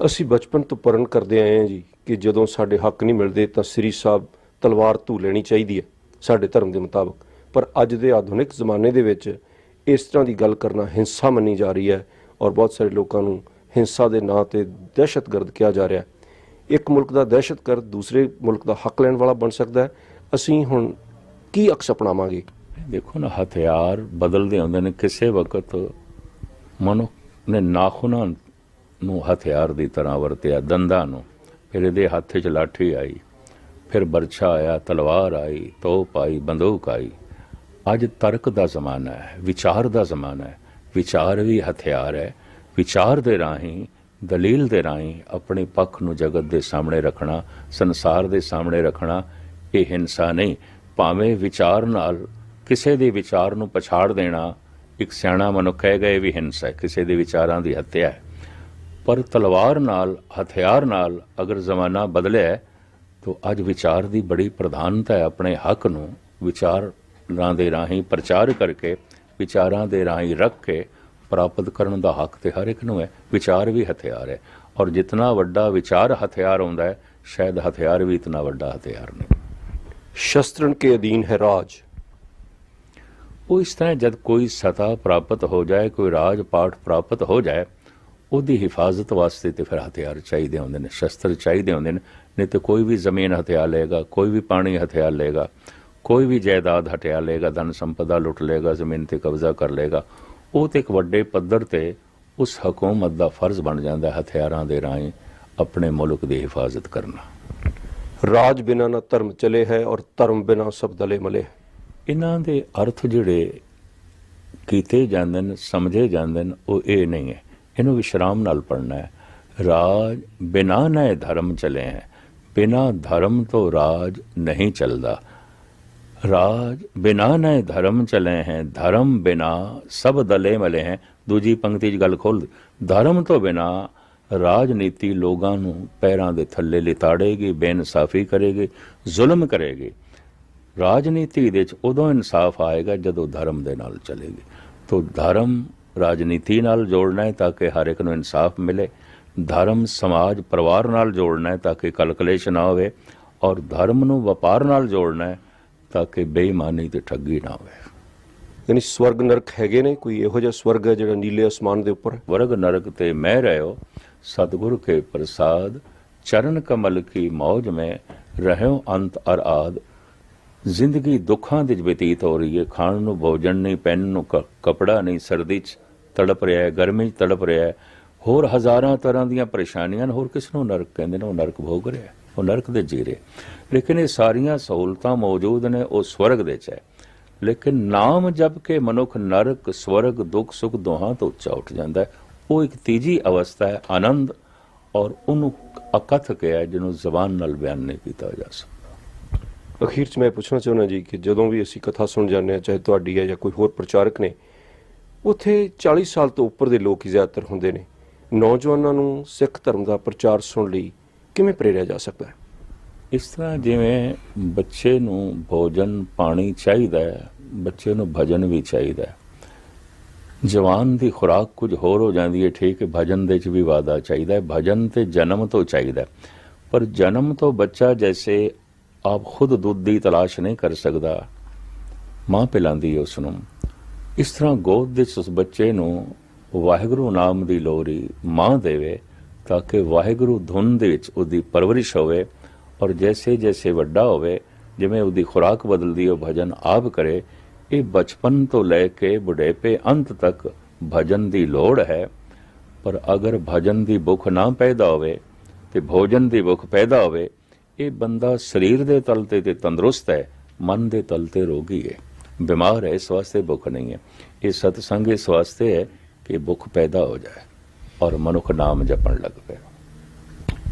ਅਸੀਂ ਬਚਪਨ ਤੋਂ ਪਰਨ ਕਰਦੇ ਆਏ ਹਾਂ ਜੀ ਕਿ ਜਦੋਂ ਸਾਡੇ ਹੱਕ ਨਹੀਂ ਮਿਲਦੇ ਤਾਂ ਸ੍ਰੀ ਸਾਹਿਬ ਤਲਵਾਰ ਧੂ ਲੈਣੀ ਚਾਹੀਦੀ ਹੈ, ਸਾਡੇ ਧਰਮ ਦੇ ਮੁਤਾਬਕ। ਪਰ ਅੱਜ ਦੇ ਆਧੁਨਿਕ ਜ਼ਮਾਨੇ ਦੇ ਵਿੱਚ ਇਸ ਤਰ੍ਹਾਂ ਦੀ ਗੱਲ ਕਰਨਾ ਹਿੰਸਾ ਮੰਨੀ ਜਾ ਰਹੀ ਹੈ ਔਰ ਬਹੁਤ ਸਾਰੇ ਲੋਕਾਂ ਨੂੰ ਹਿੰਸਾ ਦੇ ਨਾਂ ਤੇ ਦਹਿਸ਼ਤਗਰਦ ਕਿਹਾ ਜਾ ਰਿਹਾ ਹੈ। ਇੱਕ ਮੁਲਕ ਦਾ ਦਹਿਸ਼ਤਗਰਦ ਦੂਸਰੇ ਮੁਲਕ ਦਾ ਹੱਕ ਲੈਣ ਵਾਲਾ ਬਣ ਸਕਦਾ ਹੈ। ਅਸੀਂ ਹੁਣ ਕੀ ਅਕਸ ਅਪਣਾਵਾਂਗੇ? ਦੇਖੋ ਨਾ, ਹਥਿਆਰ ਬਦਲਦੇ ਹੁੰਦੇ ਨੇ। ਕਿਸੇ ਵਕਤ ਮਨੁੱਖ ਨੇ ਨਾਖੂਨਾਂ ਨੂੰ ਹਥਿਆਰ ਦੀ ਤਰ੍ਹਾਂ ਵਰਤਿਆ, ਦੰਦਾਂ ਨੂੰ। ਫਿਰ ਇਹਦੇ ਹੱਥ 'ਚ ਲਾਠੀ ਆਈ, ਫਿਰ ਬਰਛਾ ਆਇਆ, ਤਲਵਾਰ ਆਈ, ਤੋਪ ਆਈ, ਬੰਦੂਕ ਆਈ। ਅੱਜ ਤਰਕ ਦਾ ਜ਼ਮਾਨਾ ਹੈ, ਵਿਚਾਰ ਦਾ ਜ਼ਮਾਨਾ ਹੈ। ਵਿਚਾਰ ਵੀ ਹਥਿਆਰ ਹੈ। ਵਿਚਾਰ ਦੇ ਰਾਹੀਂ, ਦਲੀਲ ਦੇ ਰਾਹੀਂ ਆਪਣੇ ਪੱਖ ਨੂੰ ਜਗਤ ਦੇ ਸਾਹਮਣੇ ਰੱਖਣਾ, ਸੰਸਾਰ ਦੇ ਸਾਹਮਣੇ ਰੱਖਣਾ, ਇਹ ਹਿੰਸਾ ਨਹੀਂ। ਭਾਵੇਂ ਵਿਚਾਰ ਨਾਲ ਕਿਸੇ ਦੇ ਵਿਚਾਰ ਨੂੰ ਪਛਾੜ ਦੇਣਾ ਇੱਕ ਸਿਆਣਾ ਮਨੁੱਖ ਕਹੇਗਾ ਇਹ ਵੀ ਹਿੰਸਾ ਹੈ। ਕਿਸੇ ਦੇ ਵਿਚਾਰਾਂ ਦੀ ਹੱਤਿਆ ਹੈ। ਪਰ ਤਲਵਾਰ ਨਾਲ, ਹਥਿਆਰ ਨਾਲ ਅਗਰ ਜ਼ਮਾਨਾ ਬਦਲਿਆ ਤਾਂ ਅੱਜ ਵਿਚਾਰ ਦੀ ਬੜੀ ਪ੍ਰਧਾਨਤਾ ਹੈ। ਆਪਣੇ ਹੱਕ ਨੂੰ ਵਿਚਾਰ ਦੇ ਰਾਹੀਂ ਪ੍ਰਚਾਰ ਕਰਕੇ ਵਿਚਾਰਾਂ ਦੇ ਰਾਹੀਂ ਰੱਖ ਕੇ ਪ੍ਰਾਪਤ ਕਰਨ ਦਾ ਹੱਕ ਤੇ ਹਰ ਇੱਕ ਨੂੰ ਹੈ। ਵਿਚਾਰ ਵੀ ਹਥਿਆਰ ਹੈ। ਔਰ ਜਿੰਨਾ ਵੱਡਾ ਵਿਚਾਰ ਹਥਿਆਰ ਹੁੰਦਾ ਹੈ ਸ਼ਾਇਦ ਹਥਿਆਰ ਵੀ ਇਤਨਾ ਵੱਡਾ ਹਥਿਆਰ ਨਹੀਂ। ਸ਼ਸਤਰਨ ਕੇ ਅਧੀਨ ਹੈ ਰਾਜ। ਉਹ ਇਸ ਤਰ੍ਹਾਂ ਜਦ ਕੋਈ ਸਤਾ ਪ੍ਰਾਪਤ ਹੋ ਜਾਏ ਕੋਈ ਰਾਜ ਪਾਠ ਪ੍ਰਾਪਤ ਹੋ ਜਾਏ ਉਹਦੀ ਹਿਫਾਜ਼ਤ ਵਾਸਤੇ ਤੇ ਫਿਰ ਹਥਿਆਰ ਚਾਹੀਦੇ ਹੁੰਦੇ ਨੇ ਸ਼ਸਤਰ ਚਾਹੀਦੇ ਹੁੰਦੇ ਨੇ। ਨਹੀਂ ਤੇ ਕੋਈ ਵੀ ਜ਼ਮੀਨ ਹਥਿਆ ਲਏਗਾ ਕੋਈ ਵੀ ਪਾਣੀ ਹਥਿਆ ਲਏਗਾ ਕੋਈ ਵੀ ਜਾਇਦਾਦ ਹਟਿਆ ਲਏਗਾ ਧਨ ਸੰਪਦਾ ਲੁੱਟ ਲਏਗਾ ਜ਼ਮੀਨ ਤੇ ਕਬਜ਼ਾ ਕਰ ਲਏਗਾ ਉਹ ਤੇ ਇੱਕ ਵੱਡੇ ਪੱਧਰ ਤੇ ਉਸ ਹਕੂਮਤ ਦਾ ਫਰਜ਼ ਬਣ ਜਾਂਦਾ ਹੈ ਹਥਿਆਰਾਂ ਦੇ ਰਾਹੀਂ ਆਪਣੇ ਮੁਲਕ ਦੀ ਹਿਫਾਜ਼ਤ ਕਰਨਾ। ਰਾਜ ਬਿਨਾ ਨਾ ਧਰਮ ਚਲੇ ਹੈ ਔਰ ਧਰਮ ਬਿਨਾ ਸਭ ਦਲੇ ਮਲੇ ਇਹਨਾਂ ਦੇ ਅਰਥ ਜਿਹੜੇ ਕੀਤੇ ਜਾਂਦੇ ਨੇ ਸਮਝੇ ਜਾਂਦੇ ਨੇ ਉਹ ਇਹ ਨਹੀਂ ਹੈ। ਇਹਨੂੰ ਵਿਸ਼ਰਾਮ ਨਾਲ ਪੜਨਾ ਹੈ। ਰਾਜ ਬਿਨਾ ਨਏ ਧਰਮ ਚਲੇ ਹੈ। ਬਿਨਾ ਧਰਮ ਤੋਂ ਰਾਜ ਨਹੀਂ ਚੱਲਦਾ। ਰਾਜ ਬਿਨਾ ਨੇ ਧਰਮ ਚਲੇ ਹੈ, ਧਰਮ ਬਿਨਾ ਸਭ ਦਲੇ ਮਲੇ ਹੈ। ਦੂਜੀ ਪੰਕਤੀ 'ਚ ਗੱਲ ਖੋਲ ਧਰਮ ਤੋਂ ਬਿਨਾ ਰਾਜਨੀਤੀ ਲੋਕਾਂ ਨੂੰ ਪੈਰਾਂ ਦੇ ਥੱਲੇ ਲਿਤਾੜੇਗੀ, ਬੇਇਨਸਾਫੀ ਕਰੇਗੀ, ਜ਼ੁਲਮ ਕਰੇਗੀ। ਰਾਜਨੀਤੀ ਦੇ ਵਿੱਚ ਉਦੋਂ ਇਨਸਾਫ ਆਏਗਾ ਜਦੋਂ ਧਰਮ ਦੇ ਨਾਲ ਚੱਲੇਗੀ। ਤੋਂ ਧਰਮ ਰਾਜਨੀਤੀ ਨਾਲ ਜੋੜਨਾ ਹੈ ਤਾਂ ਕਿ ਹਰ ਇੱਕ ਨੂੰ ਇਨਸਾਫ ਮਿਲੇ। ਧਰਮ ਸਮਾਜ ਪਰਿਵਾਰ ਨਾਲ ਜੋੜਨਾ ਹੈ ਤਾਂ ਕਿ ਕਲਕਲੇਸ਼ ਨਾ ਹੋਵੇ। ਔਰ ਧਰਮ ਨੂੰ ਵਪਾਰ ਨਾਲ ਜੋੜਨਾ ਹੈ ਤਾਂ ਕਿ ਬੇਈਮਾਨੀ ਤੇ ਠੱਗੀ ਨਾ ਹੋਵੇ। ਯਾਨੀ ਸਵਰਗ ਨਰਕ ਹੈਗੇ ਨੇ ਕੋਈ ਇਹੋ ਜਿਹਾ ਸਵਰਗ ਹੈ ਜਿਹੜਾ ਨੀਲੇ ਅਸਮਾਨ ਦੇ ਉੱਪਰ ਹੈ? ਵਰਗ ਨਰਕ ਤੇ ਮੈਂ ਰਹਿਓ ਸਤਿਗੁਰ ਕੇ ਪ੍ਰਸਾਦ ਚਰਨ ਕਮਲ ਕੀ ਮੌਜ ਮੈਂ ਰਹਿਓ ਅੰਤ ਅਰ ਆਦ। ਜ਼ਿੰਦਗੀ ਦੁੱਖਾਂ ਦੇ ਬਤੀਤ ਹੋ ਰਹੀ ਹੈ ਖਾਣ ਨੂੰ ਭੋਜਨ ਨਹੀਂ ਪਹਿਨਣ ਨੂੰ ਕੱਪੜਾ ਨਹੀਂ ਸਰਦੀ 'ਚ ਤੜਪ ਰਿਹਾ ਹੈ ਗਰਮੀ 'ਚ ਤੜਪ ਰਿਹਾ ਹੈ ਹੋਰ ਹਜ਼ਾਰਾਂ ਤਰ੍ਹਾਂ ਦੀਆਂ ਪਰੇਸ਼ਾਨੀਆਂ ਨੇ ਹੋਰ ਕਿਸ ਨੂੰ ਨਰਕ ਕਹਿੰਦੇ ਨੇ ਉਹ ਨਰਕ ਭੋਗ ਰਿਹਾ ਉਹ ਨਰਕ ਦੇ ਜੀਰੇ। ਲੇਕਿਨ ਇਹ ਸਾਰੀਆਂ ਸਹੂਲਤਾਂ ਮੌਜੂਦ ਨੇ, ਉਹ ਸਵਰਗ ਦੇ ਚ ਹੈ। ਲੇਕਿਨ ਨਾਮ ਜਪ ਕੇ ਮਨੁੱਖ ਨਰਕ, ਸਵਰਗ, ਦੁੱਖ, ਸੁੱਖ ਦੋਹਾਂ ਤੋਂ ਉੱਚਾ ਉੱਠ ਜਾਂਦਾ ਹੈ। ਉਹ ਇੱਕ ਤੀਜੀ ਅਵਸਥਾ ਹੈ, ਆਨੰਦ, ਔਰ ਉਹਨੂੰ ਅਕਥਕ ਹੈ, ਜਿਹਨੂੰ ਜ਼ਬਾਨ ਨਾਲ ਬਿਆਨ ਨਹੀਂ ਕੀਤਾ ਜਾ ਸਕਦਾ। ਅਖੀਰ 'ਚ ਮੈਂ ਪੁੱਛਣਾ ਚਾਹੁੰਦਾ ਜੀ ਕਿ ਜਦੋਂ ਵੀ ਅਸੀਂ ਕਥਾ ਸੁਣ ਜਾਂਦੇ ਹਾਂ, ਚਾਹੇ ਤੁਹਾਡੀ ਹੈ ਜਾਂ ਕੋਈ ਹੋਰ ਪ੍ਰਚਾਰਕ ਨੇ, ਉੱਥੇ 40 ਸਾਲ ਤੋਂ ਉੱਪਰ ਦੇ ਲੋਕ ਹੀ ਜ਼ਿਆਦਾਤਰ ਹੁੰਦੇ ਨੇ। ਨੌਜਵਾਨਾਂ ਨੂੰ ਸਿੱਖ ਧਰਮ ਦਾ ਪ੍ਰਚਾਰ ਸੁਣ ਲਈ ਕਿਵੇਂ ਪ੍ਰੇਰਿਆ ਜਾ ਸਕਦਾ ਹੈ? ਇਸ ਤਰ੍ਹਾਂ ਜਿਵੇਂ ਬੱਚੇ ਨੂੰ ਭੋਜਨ ਪਾਣੀ ਚਾਹੀਦਾ ਹੈ, ਬੱਚੇ ਨੂੰ ਭਜਨ ਵੀ ਚਾਹੀਦਾ ਹੈ। ਜਵਾਨ ਦੀ ਖੁਰਾਕ ਕੁਝ ਹੋਰ ਹੋ ਜਾਂਦੀ ਹੈ, ਠੀਕ ਹੈ, ਭਜਨ ਦੇ ਚ ਵੀ ਵਾਦਾ ਚਾਹੀਦਾ ਹੈ, ਭਜਨ ਤੇ ਜਨਮ ਤੋਂ ਚਾਹੀਦਾ ਪਰ ਜਨਮ ਤੋਂ ਬੱਚਾ ਜੈਸੇ ਆਪ ਖੁਦ ਦੁੱਧ ਦੀ ਤਲਾਸ਼ ਨਹੀਂ ਕਰ ਸਕਦਾ, ਮਾਂ ਪਿਲਾਉਂਦੀ ਹੈ ਉਸ ਨੂੰ। ਇਸ ਤਰ੍ਹਾਂ ਗੋਦ ਦੇ ਉਸ ਬੱਚੇ ਨੂੰ ਵਾਹਿਗੁਰੂ ਨਾਮ ਦੀ ਲੋਰੀ ਮਾਂ ਦੇਵੇ ਤਾਂ ਕਿ ਵਾਹਿਗੁਰੂ ਧੁਨ ਦੇ ਵਿੱਚ ਉਹਦੀ ਪਰਵਰਿਸ਼ ਹੋਵੇ ਔਰ ਜੈਸੇ ਜੈਸੇ ਵੱਡਾ ਹੋਵੇ ਜਿਵੇਂ ਉਹਦੀ ਖੁਰਾਕ ਬਦਲਦੀ ਉਹ ਭਜਨ ਆਪ ਕਰੇ ਇਹ ਬਚਪਨ ਤੋਂ ਲੈ ਕੇ ਬੁਢੇਪੇ ਅੰਤ ਤੱਕ ਭਜਨ ਦੀ ਲੋੜ ਹੈ ਪਰ ਅਗਰ ਭਜਨ ਦੀ ਭੁੱਖ ਨਾ ਪੈਦਾ ਹੋਵੇ ਤੇ ਭੋਜਨ ਦੀ ਭੁੱਖ ਪੈਦਾ ਹੋਵੇ ਇਹ ਬੰਦਾ ਸਰੀਰ ਦੇ ਤਲ ਤੇ ਤੇ ਤੰਦਰੁਸਤ ਹੈ ਮਨ ਦੇ ਤਲ ਤੇ ਰੋਗੀ ਹੈ ਬਿਮਾਰ ਹੈ ਇਸ ਵਾਸਤੇ ਭੁੱਖ ਨਹੀਂ ਹੈ ਇਹ ਸਤਸੰਗ ਇਸ ਵਾਸਤੇ ਹੈ ਕਿ ਭੁੱਖ ਪੈਦਾ ਹੋ ਜਾਏ ਔਰ ਮਨੁੱਖ ਨਾਮ ਜਪਣ ਲੱਗ ਪਏ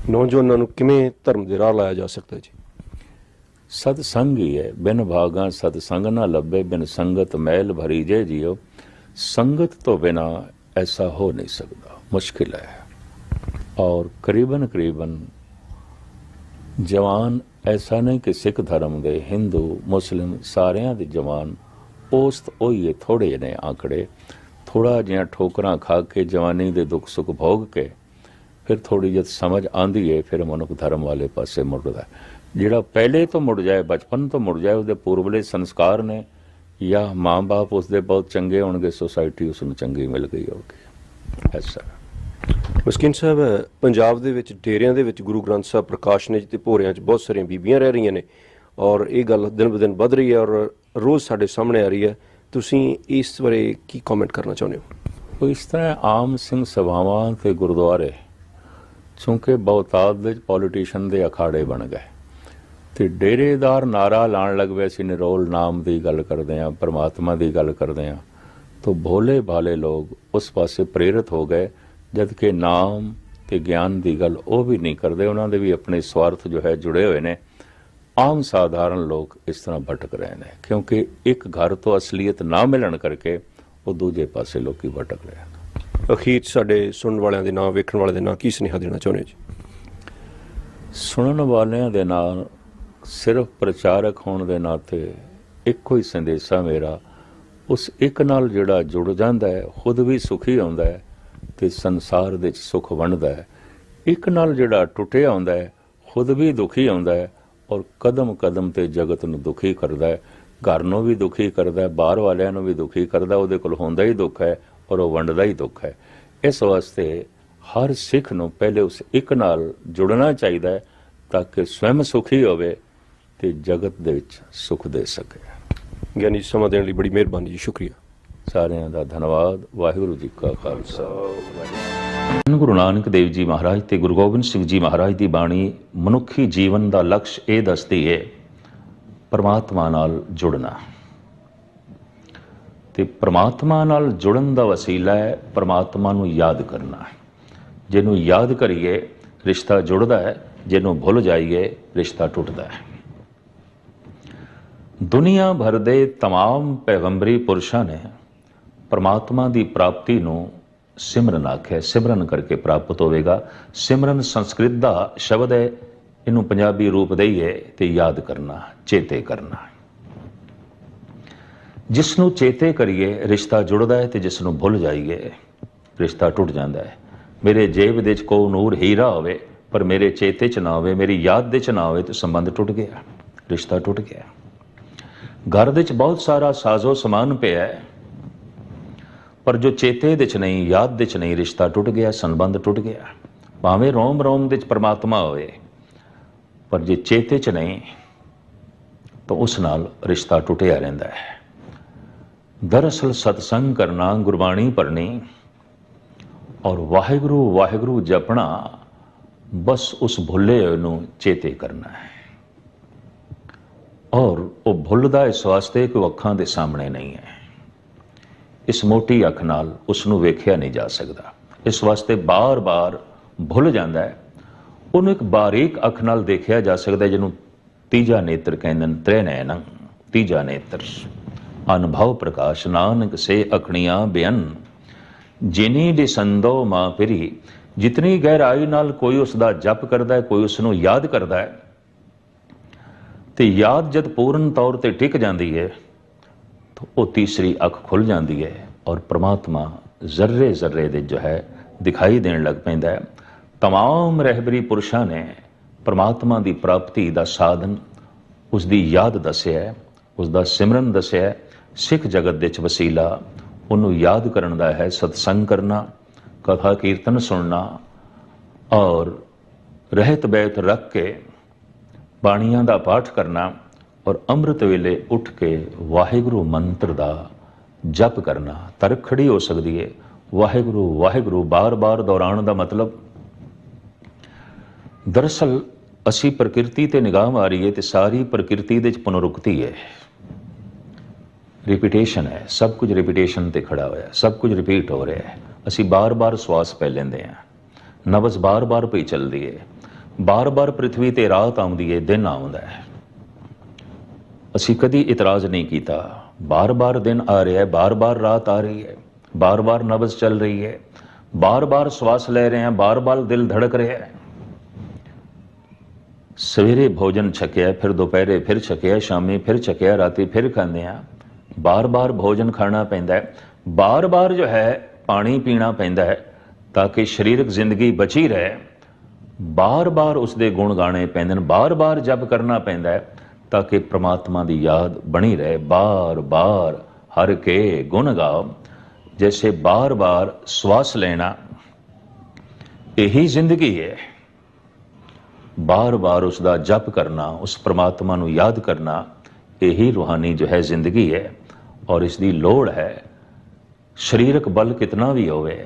ਨੌਜਵਾਨਾਂ ਨੂੰ ਕਿਵੇਂ ਧਰਮ ਦੇ ਰਾਹ ਲਾਇਆ ਜਾ ਸਕਦਾ ਜੀ? ਸਤ ਸੰਗ ਹੀ ਹੈ ਬਿਨ ਭਾਗਾ ਸਤ ਸੰਗ ਨਾ ਲੱਭੇ ਬਿਨ ਸੰਗਤ ਮੈਲ ਭਰੀ ਜੇ ਜਿਉ ਸੰਗਤ ਤੋਂ ਬਿਨਾ ਐਸਾ ਹੋ ਨਹੀਂ ਸਕਦਾ ਮੁਸ਼ਕਿਲ ਹੈ। ਔਰ ਕਰੀਬਨ ਕਰੀਬਨ ਜਵਾਨ ਐਸਾ ਨਹੀਂ ਕਿ ਸਿੱਖ ਧਰਮ ਦੇ ਹਿੰਦੂ ਮੁਸਲਿਮ ਸਾਰਿਆਂ ਦੇ ਜਵਾਨ ਪੋਸਤ ਉਹੀ ਹੈ ਥੋੜੇ ਨੇ ਆંકੜੇ ਥੋੜਾ ਜਿਹਾ ਠੋਕਰਾਂ ਖਾ ਕੇ ਜਵਾਨੀ ਦੇ ਦੁੱਖ ਸੁੱਖ ਭੋਗ ਕੇ ਫਿਰ ਥੋੜੀ ਜਿਹੀ ਸਮਝ ਆਂਦੀ ਹੈ ਫਿਰ ਮਨੁੱਖ ਧਰਮ ਵਾਲੇ ਪਾਸੇ ਮੁੜਦਾ ਜਿਹੜਾ ਪਹਿਲੇ ਤੋਂ ਮੁੜ ਜਾਏ, ਬਚਪਨ ਤੋਂ ਮੁੜ ਜਾਏ, ਉਹਦੇ ਪੂਰਬਲੇ ਸੰਸਕਾਰ ਨੇ ਜਾਂ ਮਾਂ-ਬਾਪ ਉਸਦੇ ਬਹੁਤ ਚੰਗੇ ਹੋਣਗੇ, ਸੋਸਾਇਟੀ ਉਸ ਨੂੰ ਚੰਗੀ ਮਿਲ ਗਈ ਹੋਗੀ ਐਸਾ ਮਸਕਿਨ ਸਾਹਿਬ, ਪੰਜਾਬ ਦੇ ਵਿੱਚ, ਡੇਰਿਆਂ ਦੇ ਵਿੱਚ ਗੁਰੂ ਗ੍ਰੰਥ ਸਾਹਿਬ ਪ੍ਰਕਾਸ਼ਨੇ 'ਚ ਤੇ ਭੋਰਿਆਂ 'ਚ ਬਹੁਤ ਸਾਰੀਆਂ ਬੀਬੀਆਂ ਰਹਿ ਰਹੀਆਂ ਨੇ ਔਰ ਇਹ ਗੱਲ ਦਿਨ ਬ ਦਿਨ ਵੱਧ ਰਹੀ ਹੈ ਔਰ ਰੋਜ਼ ਸਾਡੇ ਸਾਹਮਣੇ ਆ ਰਹੀ ਹੈ। ਤੁਸੀਂ ਇਸ ਬਾਰੇ ਕੀ ਕਮੈਂਟ ਕਰਨਾ ਚਾਹੁੰਦੇ ਹੋ? ਇਸ ਤਰ੍ਹਾਂ ਆਮ ਸਿੰਘ ਸਭਾਵਾਂ ਤੇ ਗੁਰਦੁਆਰੇ, ਚੂੰਕਿ ਬਹੁਤਾਤ ਦੇ ਪੋਲੀਟੀਸ਼ੀਅਨ ਦੇ ਅਖਾੜੇ ਬਣ ਗਏ। ਤੇ ਡੇਰੇਦਾਰ ਨਾਰਾ ਲਾਣ ਲੱਗ ਪਏ ਸੀ, ਨਿਰੋਲ ਨਾਮ ਦੀ ਗੱਲ ਕਰਦੇ ਆ ਪਰਮਾਤਮਾ ਦੀ ਗੱਲ ਕਰਦੇ ਆ ਤਾਂ ਭੋਲੇ ਭਾਲੇ ਲੋਕ ਉਸ ਪਾਸੇ ਪ੍ਰੇਰਿਤ ਹੋ ਗਏ ਜਦ ਕਿ ਨਾਮ ਤੇ ਗਿਆਨ ਦੀ ਗੱਲ ਉਹ ਵੀ ਨਹੀਂ ਕਰਦੇ, ਉਹਨਾਂ ਦੇ ਵੀ ਆਪਣੇ ਸਵਾਰਥ ਜੋ ਹੈ ਜੁੜੇ ਹੋਏ ਨੇ। ਆਮ ਸਾਧਾਰਨ ਲੋਕ ਇਸ ਤਰ੍ਹਾਂ ਭਟਕ ਰਹੇ ਨੇ ਕਿਉਂਕਿ ਇੱਕ ਘਰ ਤੋਂ ਅਸਲੀਅਤ ਨਾ ਮਿਲਣ ਕਰਕੇ ਉਹ ਦੂਜੇ ਪਾਸੇ ਲੋਕੀ ਭਟਕ ਰਹੇ ਨੇ। ਅਖੀਰ ਸਾਡੇ ਸੁਣਨ ਵਾਲਿਆਂ ਦੇ ਨਾਂ ਵੇਖਣ ਵਾਲਿਆਂ ਦੇ ਨਾਂ ਕੀ ਸੁਨੇਹਾ ਦੇਣਾ ਚਾਹੁੰਦੇ ਜੀ? ਸੁਣਨ ਵਾਲਿਆਂ ਦੇ ਨਾਲ ਸਿਰਫ ਪ੍ਰਚਾਰਕ ਹੋਣ ਦੇ ਨਾਤੇ ਇੱਕੋ ਹੀ ਸੰਦੇਸ਼ਾ ਮੇਰਾ ਉਸ ਇੱਕ ਨਾਲ ਜਿਹੜਾ ਜੁੜ ਜਾਂਦਾ ਹੈ ਖੁਦ ਵੀ ਸੁਖੀ ਹੁੰਦਾ ਹੈ ਤੇ ਸੰਸਾਰ ਦੇ ਵਿੱਚ ਸੁਖ ਵੰਡਦਾ ਹੈ। ਇੱਕ ਨਾਲ ਜਿਹੜਾ ਟੁੱਟਿਆ ਹੁੰਦਾ ਹੈ ਖੁਦ ਵੀ ਦੁਖੀ ਹੁੰਦਾ ਹੈ ਔਰ ਕਦਮ ਕਦਮ ਤੇ ਜਗਤ ਨੂੰ ਦੁਖੀ ਕਰਦਾ ਹੈ। ਘਰ ਨੂੰ ਵੀ ਦੁਖੀ ਕਰਦਾ ਹੈ ਬਾਹਰ ਵਾਲਿਆਂ ਨੂੰ ਵੀ ਦੁਖੀ ਕਰਦਾ ਉਹਦੇ ਕੋਲ ਹੁੰਦਾ ਹੀ ਦੁੱਖ ਹੈ ਔਰ ਉਹ ਵੰਡਦਾ ਹੀ ਦੁੱਖ ਹੈ। ਇਸ ਵਾਸਤੇ ਹਰ ਸਿੱਖ ਨੂੰ ਪਹਿਲੇ ਉਸ ਇੱਕ ਨਾਲ ਜੁੜਨਾ ਚਾਹੀਦਾ ਹੈ ਤਾਂ ਕਿ ਸਵੈਮ ਸੁਖੀ ਹੋਵੇ ਤੇ ਜਗਤ ਦੇ ਵਿੱਚ ਸੁਖ ਦੇ ਸਕੇ। ਗਿਆਨੀ ਸਮਾਂ ਦੇਣ ਲਈ ਬੜੀ ਮਿਹਰਬਾਨੀ ਜੀ ਸ਼ੁਕਰੀਆ। ਸਾਰਿਆਂ ਦਾ ਧੰਨਵਾਦ ਵਾਹਿਗੁਰੂ ਜੀ ਕਾ ਖਾਲਸਾ। ਗੁਰੂ ਨਾਨਕ ਦੇਵ ਜੀ ਮਹਾਰਾਜ ਤੇ ਗੁਰੂ ਗੋਬਿੰਦ ਸਿੰਘ ਜੀ ਮਹਾਰਾਜ ਦੀ ਬਾਣੀ ਮਨੁੱਖੀ ਜੀਵਨ ਦਾ ਲਕਸ਼ ਇਹ ਦੱਸਦੀ ਹੈ ਪਰਮਾਤਮਾ ਨਾਲ ਜੁੜਨਾ ਤੇ ਪਰਮਾਤਮਾ ਨਾਲ ਜੁੜਨ ਦਾ ਵਸੀਲਾ ਹੈ ਪਰਮਾਤਮਾ ਨੂੰ ਯਾਦ ਕਰਨਾ ਜਿਹਨੂੰ ਯਾਦ ਕਰੀਏ ਰਿਸ਼ਤਾ ਜੁੜਦਾ ਹੈ ਜਿਹਨੂੰ ਭੁੱਲ ਜਾਈਏ ਰਿਸ਼ਤਾ ਟੁੱਟਦਾ ਹੈ ਦੁਨੀਆ ਭਰ ਦੇ तमाम ਪੈਗੰਬਰੀ ਪੁਰਸ਼ਾਂ ਨੇ ਪਰਮਾਤਮਾ ਦੀ ਪ੍ਰਾਪਤੀ ਨੂੰ ਸਿਮਰਨ ਆਖਿਆ ਸਿਮਰਨ ਕਰਕੇ ਪ੍ਰਾਪਤ ਹੋਵੇਗਾ। ਸਿਮਰਨ ਸੰਸਕ੍ਰਿਤ ਦਾ ਸ਼ਬਦ ਹੈ, ਇਹਨੂੰ ਪੰਜਾਬੀ ਰੂਪ ਦਈਏ ਤੇ ਯਾਦ ਕਰਨਾ, ਚੇਤੇ ਕਰਨਾ। ਜਿਸ ਨੂੰ ਚੇਤੇ ਕਰੀਏ, ਰਿਸ਼ਤਾ ਜੁੜਦਾ ਹੈ ਤੇ ਜਿਸ ਨੂੰ ਭੁੱਲ ਜਾਈਏ, ਰਿਸ਼ਤਾ ਟੁੱਟ ਜਾਂਦਾ ਹੈ। ਮੇਰੇ ਜੇਬ ਦੇ ਵਿੱਚ ਕੋ ਨੂਰ ਹੀਰਾ ਹੋਵੇ, ਪਰ ਮੇਰੇ ਚੇਤੇ ਚ ਨਾ ਹੋਵੇ, ਮੇਰੀ ਯਾਦ ਦੇ ਚ ਨਾ ਹੋਵੇ, ਤੇ ਸੰਬੰਧ ਟੁੱਟ ਗਿਆ, ਰਿਸ਼ਤਾ ਟੁੱਟ ਗਿਆ। ਘਰ ਦੇ ਵਿੱਚ ਬਹੁਤ ਸਾਰਾ ਸਾਜ਼ੋ ਸਮਾਨ ਪਿਆ ਹੈ। ਪਰ ਜੋ ਚੇਤੇ ਦੇ ਵਿੱਚ ਨਹੀਂ, ਯਾਦ ਦੇ ਵਿੱਚ ਨਹੀਂ, ਰਿਸ਼ਤਾ ਟੁੱਟ ਗਿਆ, ਸੰਬੰਧ ਟੁੱਟ ਗਿਆ। ਭਾਵੇਂ ਰੋਮ ਰੋਮ ਦੇ ਵਿੱਚ ਪਰਮਾਤਮਾ ਹੋਵੇ, ਪਰ ਜੇ ਚੇਤੇ ਚ ਨਹੀਂ, ਤਾਂ ਉਸ ਨਾਲ ਰਿਸ਼ਤਾ ਟੁੱਟਿਆ ਰਹਿੰਦਾ ਹੈ। ਦਰਅਸਲ ਸਤਸੰਗ ਕਰਨਾ ਗੁਰਬਾਣੀ ਪੜ੍ਹਨੀ ਔਰ ਵਾਹਿਗੁਰੂ ਵਾਹਿਗੁਰੂ ਜਪਣਾ ਬਸ ਉਸ ਭੁੱਲੇ ਨੂੰ ਚੇਤੇ ਕਰਨਾ ਹੈ। ਔਰ ਉਹ ਭੁੱਲਦਾ ਇਸ ਵਾਸਤੇ ਕਿ ਅੱਖਾਂ ਦੇ ਸਾਹਮਣੇ ਨਹੀਂ ਹੈ। ਇਸ ਮੋਟੀ ਅੱਖ ਨਾਲ ਉਸ ਨੂੰ ਵੇਖਿਆ ਨਹੀਂ ਜਾ ਸਕਦਾ। ਇਸ ਵਾਸਤੇ ਬਾਰ-ਬਾਰ ਭੁੱਲ ਜਾਂਦਾ ਹੈ। ਉਹਨੂੰ ਇੱਕ ਬਾਰੀਕ ਅੱਖ ਨਾਲ ਦੇਖਿਆ ਜਾ ਸਕਦਾ ਜਿਹਨੂੰ ਤੀਜਾ ਨੇਤਰ ਕਹਿੰਦੇ ਨੇ ਤ੍ਰੈਨੈਨ ਤੀਜਾ ਨੇਤਰ। ਅਨੁਭਵ ਪ੍ਰਕਾਸ਼ ਨਾਨਕ ਸੇ ਅਖਣੀਆਂ ਬਿਆਨ ਜਿਨੀ ਦਿਸੰਦੋ ਮਾਂ ਪਿਰੀ ਜਿਤਨੀ ਗਹਿਰਾਈ ਨਾਲ ਕੋਈ ਉਸ ਦਾ ਜਪ ਕਰਦਾ ਹੈ, ਕੋਈ ਉਸ ਨੂੰ ਯਾਦ ਕਰਦਾ ਹੈ। ਤੇ ਯਾਦ ਜਦ ਪੂਰਨ ਤੌਰ ਤੇ ਟਿਕ ਜਾਂਦੀ ਹੈ ਤਾਂ ਉਹ ਤੀਸਰੀ ਅੱਖ ਖੁੱਲ ਜਾਂਦੀ ਹੈ ਔਰ ਪ੍ਰਮਾਤਮਾ ਜ਼ਰਰੇ ਜ਼ਰਰੇ ਦੇ ਜੋ ਹੈ ਦਿਖਾਈ ਦੇਣ ਲੱਗ ਪੈਂਦਾ ਹੈ तमाम ਰਹਿਬਰੀ ਪੁਰਸ਼ਾਂ ਨੇ ਪ੍ਰਮਾਤਮਾ ਦੀ ਪ੍ਰਾਪਤੀ ਦਾ ਸਾਧਨ ਉਸ ਦੀ ਯਾਦ ਦੱਸਿਆ ਹੈ ਉਸ ਦਾ ਸਿਮਰਨ ਦੱਸਿਆ ਹੈ ਸਿੱਖ ਜਗਤ ਦੇ ਵਿੱਚ ਵਸੀਲਾ ਉਹਨੂੰ ਯਾਦ ਕਰਨ ਦਾ ਹੈ ਸਤਸੰਗ ਕਰਨਾ ਕਥਾ ਕੀਰਤਨ ਸੁਣਨਾ ਔਰ ਰਹਿਤ ਬੈਤ ਰੱਖ ਕੇ ਬਾਣੀਆਂ ਦਾ ਪਾਠ ਕਰਨਾ ਔਰ ਅੰਮ੍ਰਿਤ ਵੇਲੇ ਉੱਠ ਕੇ ਵਾਹਿਗੁਰੂ ਮੰਤਰ ਦਾ ਜਪ ਕਰਨਾ, ਤਰਕ ਖੜੀ ਹੋ ਸਕਦੀ ਹੈ ਵਾਹਿਗੁਰੂ ਵਾਹਿਗੁਰੂ, ਬਾਰ-ਬਾਰ ਦੁਹਰਾਉਣ ਦਾ ਮਤਲਬ? ਦਰਅਸਲ, ਅਸੀਂ ਪ੍ਰਕਿਰਤੀ ਤੇ ਨਿਗਾਹ ਮਾਰੀਏ ਤੇ ਸਾਰੀ ਪ੍ਰਕਿਰਤੀ ਦੇ ਵਿੱਚ ਪੁਨਰੁਕਤੀ ਹੈ ਰਿਪੀਟੇਸ਼ਨ ਹੈ, ਸਭ ਕੁਝ ਰਿਪੀਟੇਸ਼ਨ ਤੇ ਖੜਾ ਹੋਇਆ, ਸਭ ਕੁਝ ਰਿਪੀਟ ਹੋ ਰਿਹਾ ਹੈ। ਅਸੀਂ ਬਾਰ-ਬਾਰ ਸਵਾਸ ਪੈ ਲੈਂਦੇ ਹਾਂ। ਨਬਜ਼ ਬਾਰ-ਬਾਰ ਪਈ ਚੱਲਦੀ ਹੈ ਬਾਰ-ਬਾਰ ਪ੍ਰithvi ਤੇ ਰਾਤ ਆਉਂਦੀ ਹੈ ਦਿਨ ਆਉਂਦਾ ਹੈ। ਅਸੀਂ ਕਦੀ ਇਤਰਾਜ਼ ਨਹੀਂ ਕੀਤਾ। ਬਾਰ-ਬਾਰ ਦਿਨ ਆ ਰਿਹਾ ਹੈ, ਬਾਰ-ਬਾਰ ਰਾਤ ਆ ਰਹੀ ਹੈ, ਬਾਰ-ਬਾਰ ਨਬਜ਼ ਚੱਲ ਰਹੀ ਹੈ, ਬਾਰ-ਬਾਰ ਸਵਾਸ ਲੈ ਰਹੇ ਹਾਂ, ਬਾਰ-ਬਾਰ ਦਿਲ ਧੜਕ ਰਿਹਾ ਹੈ। ਸਵੇਰੇ ਭੋਜਨ ਛਕਿਆ, ਫਿਰ ਦੁਪਹਿਰੇ ਫਿਰ ਛਕਿਆ, ਸ਼ਾਮੀ ਫਿਰ ਛਕਿਆ, ਰਾਤੀ ਫਿਰ ਖਾਂਦੇ ਆ ਬਾਰ-ਬਾਰ ਭੋਜਨ ਖਾਣਾ ਪੈਂਦਾ ਹੈ। ਬਾਰ-ਬਾਰ ਜੋ ਹੈ, ਪਾਣੀ ਪੀਣਾ ਪੈਂਦਾ ਹੈ ਤਾਂ ਕਿ ਸਰੀਰਕ ਜ਼ਿੰਦਗੀ ਬਚੀ ਰਹੇ। ਬਾਰ-ਬਾਰ ਉਸ ਦੇ ਗੁਣ ਗਾਣੇ ਪੈਂਦੇ ਨੇ ਬਾਰ-ਬਾਰ ਜਪ ਕਰਨਾ ਪੈਂਦਾ ਹੈ। ਤਾਂ ਕਿ ਪ੍ਰਮਾਤਮਾ ਦੀ ਯਾਦ ਬਣੀ ਰਹੇ। ਬਾਰ-ਬਾਰ ਹਰ ਕੇ ਗੁਣ ਗਾਓ। ਜੈਸੇ ਬਾਰ-ਬਾਰ ਸਵਾਸ ਲੈਣਾ, ਇਹੀ ਜ਼ਿੰਦਗੀ ਹੈ। ਬਾਰ-ਬਾਰ ਉਸ ਦਾ ਜਪ ਕਰਨਾ, ਉਸ ਪ੍ਰਮਾਤਮਾ ਨੂੰ ਯਾਦ ਕਰਨਾ, ਇਹੀ ਰੂਹਾਨੀ ਜੋ ਹੈ ਜ਼ਿੰਦਗੀ ਹੈ। ਔਰ ਇਸ ਦੀ ਲੋੜ ਹੈ, ਸਰੀਰਕ ਬਲ ਕਿਤਨਾ ਵੀ ਹੋਵੇ,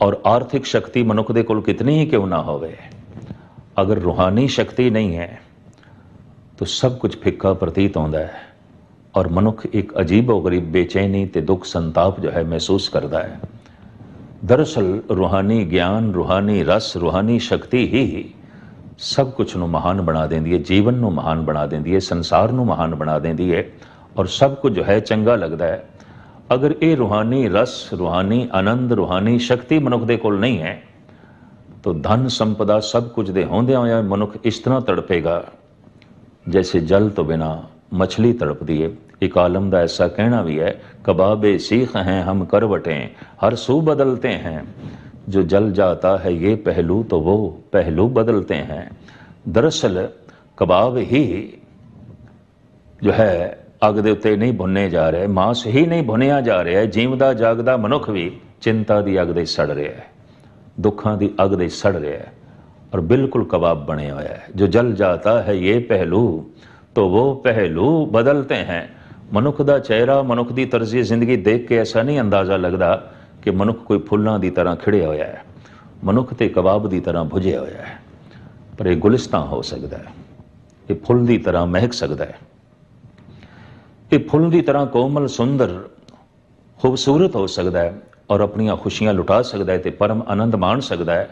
ਔਰ ਆਰਥਿਕ ਸ਼ਕਤੀ ਮਨੁੱਖ ਦੇ ਕੋਲ ਕਿਤਨੀ ਹੀ ਕਿਉਂ ਨਾ ਹੋਵੇ। ਅਗਰ ਰੂਹਾਨੀ ਸ਼ਕਤੀ ਨਹੀਂ ਹੈ ਤਾਂ ਸਭ ਕੁਝ ਫਿੱਕਾ ਪ੍ਰਤੀਤ ਆਉਂਦਾ ਹੈ ਔਰ ਮਨੁੱਖ ਇੱਕ ਅਜੀਬੋ-ਗਰੀਬ ਬੇਚੈਨੀ ਤੇ ਦੁੱਖ ਸੰਤਾਪ ਜੋ ਹੈ ਮਹਿਸੂਸ ਕਰਦਾ ਹੈ। ਦਰਅਸਲ ਰੂਹਾਨੀ ਗਿਆਨ, ਰੂਹਾਨੀ ਰਸ, ਰੂਹਾਨੀ ਸ਼ਕਤੀ ਹੀ ਸਭ ਕੁਝ ਨੂੰ ਮਹਾਨ ਬਣਾ ਦਿੰਦੀ ਹੈ, ਜੀਵਨ ਨੂੰ ਮਹਾਨ ਬਣਾ ਦਿੰਦੀ ਹੈ, ਸੰਸਾਰ ਨੂੰ ਮਹਾਨ ਬਣਾ ਦਿੰਦੀ ਹੈ ਔਰ ਸਭ ਕੁਝ ਜੋ ਹੈ ਚੰਗਾ ਲੱਗਦਾ ਹੈ। ਅਗਰ ਇਹ ਰੂਹਾਨੀ ਰਸ, ਰੂਹਾਨੀ ਆਨੰਦ, ਰੂਹਾਨੀ ਸ਼ਕਤੀ ਮਨੁੱਖ ਦੇ ਕੋਲ ਨਹੀਂ ਹੈ, ਤਾਂ ਧਨ ਸੰਪਦਾ ਸਭ ਕੁਝ ਦੇ ਹੁੰਦਿਆਂ ਹੋਇਆ ਮਨੁੱਖ ਇਸ ਤਰ੍ਹਾਂ ਤੜਪੇਗਾ। जैसे जल तो बिना मछली तड़पती है एक आलम का ऐसा कहना भी है कबाब सीख हैं हम करवटें हर सू बदलते हैं जो जल जाता है ये पहलू तो वो पहलू बदलते हैं ਦਰਅਸਲ ਕਬਾਬ ਹੀ ਜੋ ਹੈ ਅਗ ਦੇ ਉੱਤੇ ਨਹੀਂ ਭੁੰਨੇ ਜਾ ਰਹੇ ਮਾਸ ਹੀ ਨਹੀਂ ਭੁੰਨਿਆ ਜਾ ਰਿਹਾ ਜੀਵਦਾ ਜਾਗਦਾ ਮਨੁੱਖ ਵੀ ਚਿੰਤਾ ਦੀ ਅਗ ਦੇ ਸੜ ਰਿਹਾ ਹੈ ਦੁੱਖਾਂ ਦੀ ਅਗ ਦੇ ਸੜ ਰਿਹਾ ਹੈ और बिल्कुल कबाब बने हुआ है जो जल जाता है ये पहलू तो वो पहलू बदलते हैं ਮਨੁੱਖ ਦਾ ਚਿਹਰਾ ਮਨੁੱਖ ਦੀ ਤਰਜ਼ੀ ਜ਼ਿੰਦਗੀ ਦੇਖ ਕੇ ਐਸਾ ਨਹੀਂ ਅੰਦਾਜ਼ਾ ਲੱਗਦਾ ਕਿ ਮਨੁੱਖ ਕੋਈ ਫੁੱਲਾਂ ਦੀ ਤਰ੍ਹਾਂ ਖਿੜਿਆ ਹੋਇਆ ਹੈ ਮਨੁੱਖ ਤੇ ਕਬਾਬ ਦੀ ਤਰ੍ਹਾਂ ਭੁਜਿਆ ਹੋਇਆ ਹੈ ਪਰ ਇਹ ਗੁਲਿਸਤਾਂ ਹੋ ਸਕਦਾ ਹੈ ਇਹ ਫੁੱਲ ਦੀ ਤਰ੍ਹਾਂ ਮਹਿਕ ਸਕਦਾ ਹੈ ਇਹ ਫੁੱਲ ਦੀ ਤਰ੍ਹਾਂ ਕੋਮਲ ਸੁੰਦਰ ਖੂਬਸੂਰਤ ਹੋ ਸਕਦਾ ਹੈ ਔਰ ਆਪਣੀਆਂ ਖੁਸ਼ੀਆਂ ਲੁਟਾ ਸਕਦਾ ਹੈ ਤੇ ਪਰਮ ਆਨੰਦ ਮਾਣ ਸਕਦਾ ਹੈ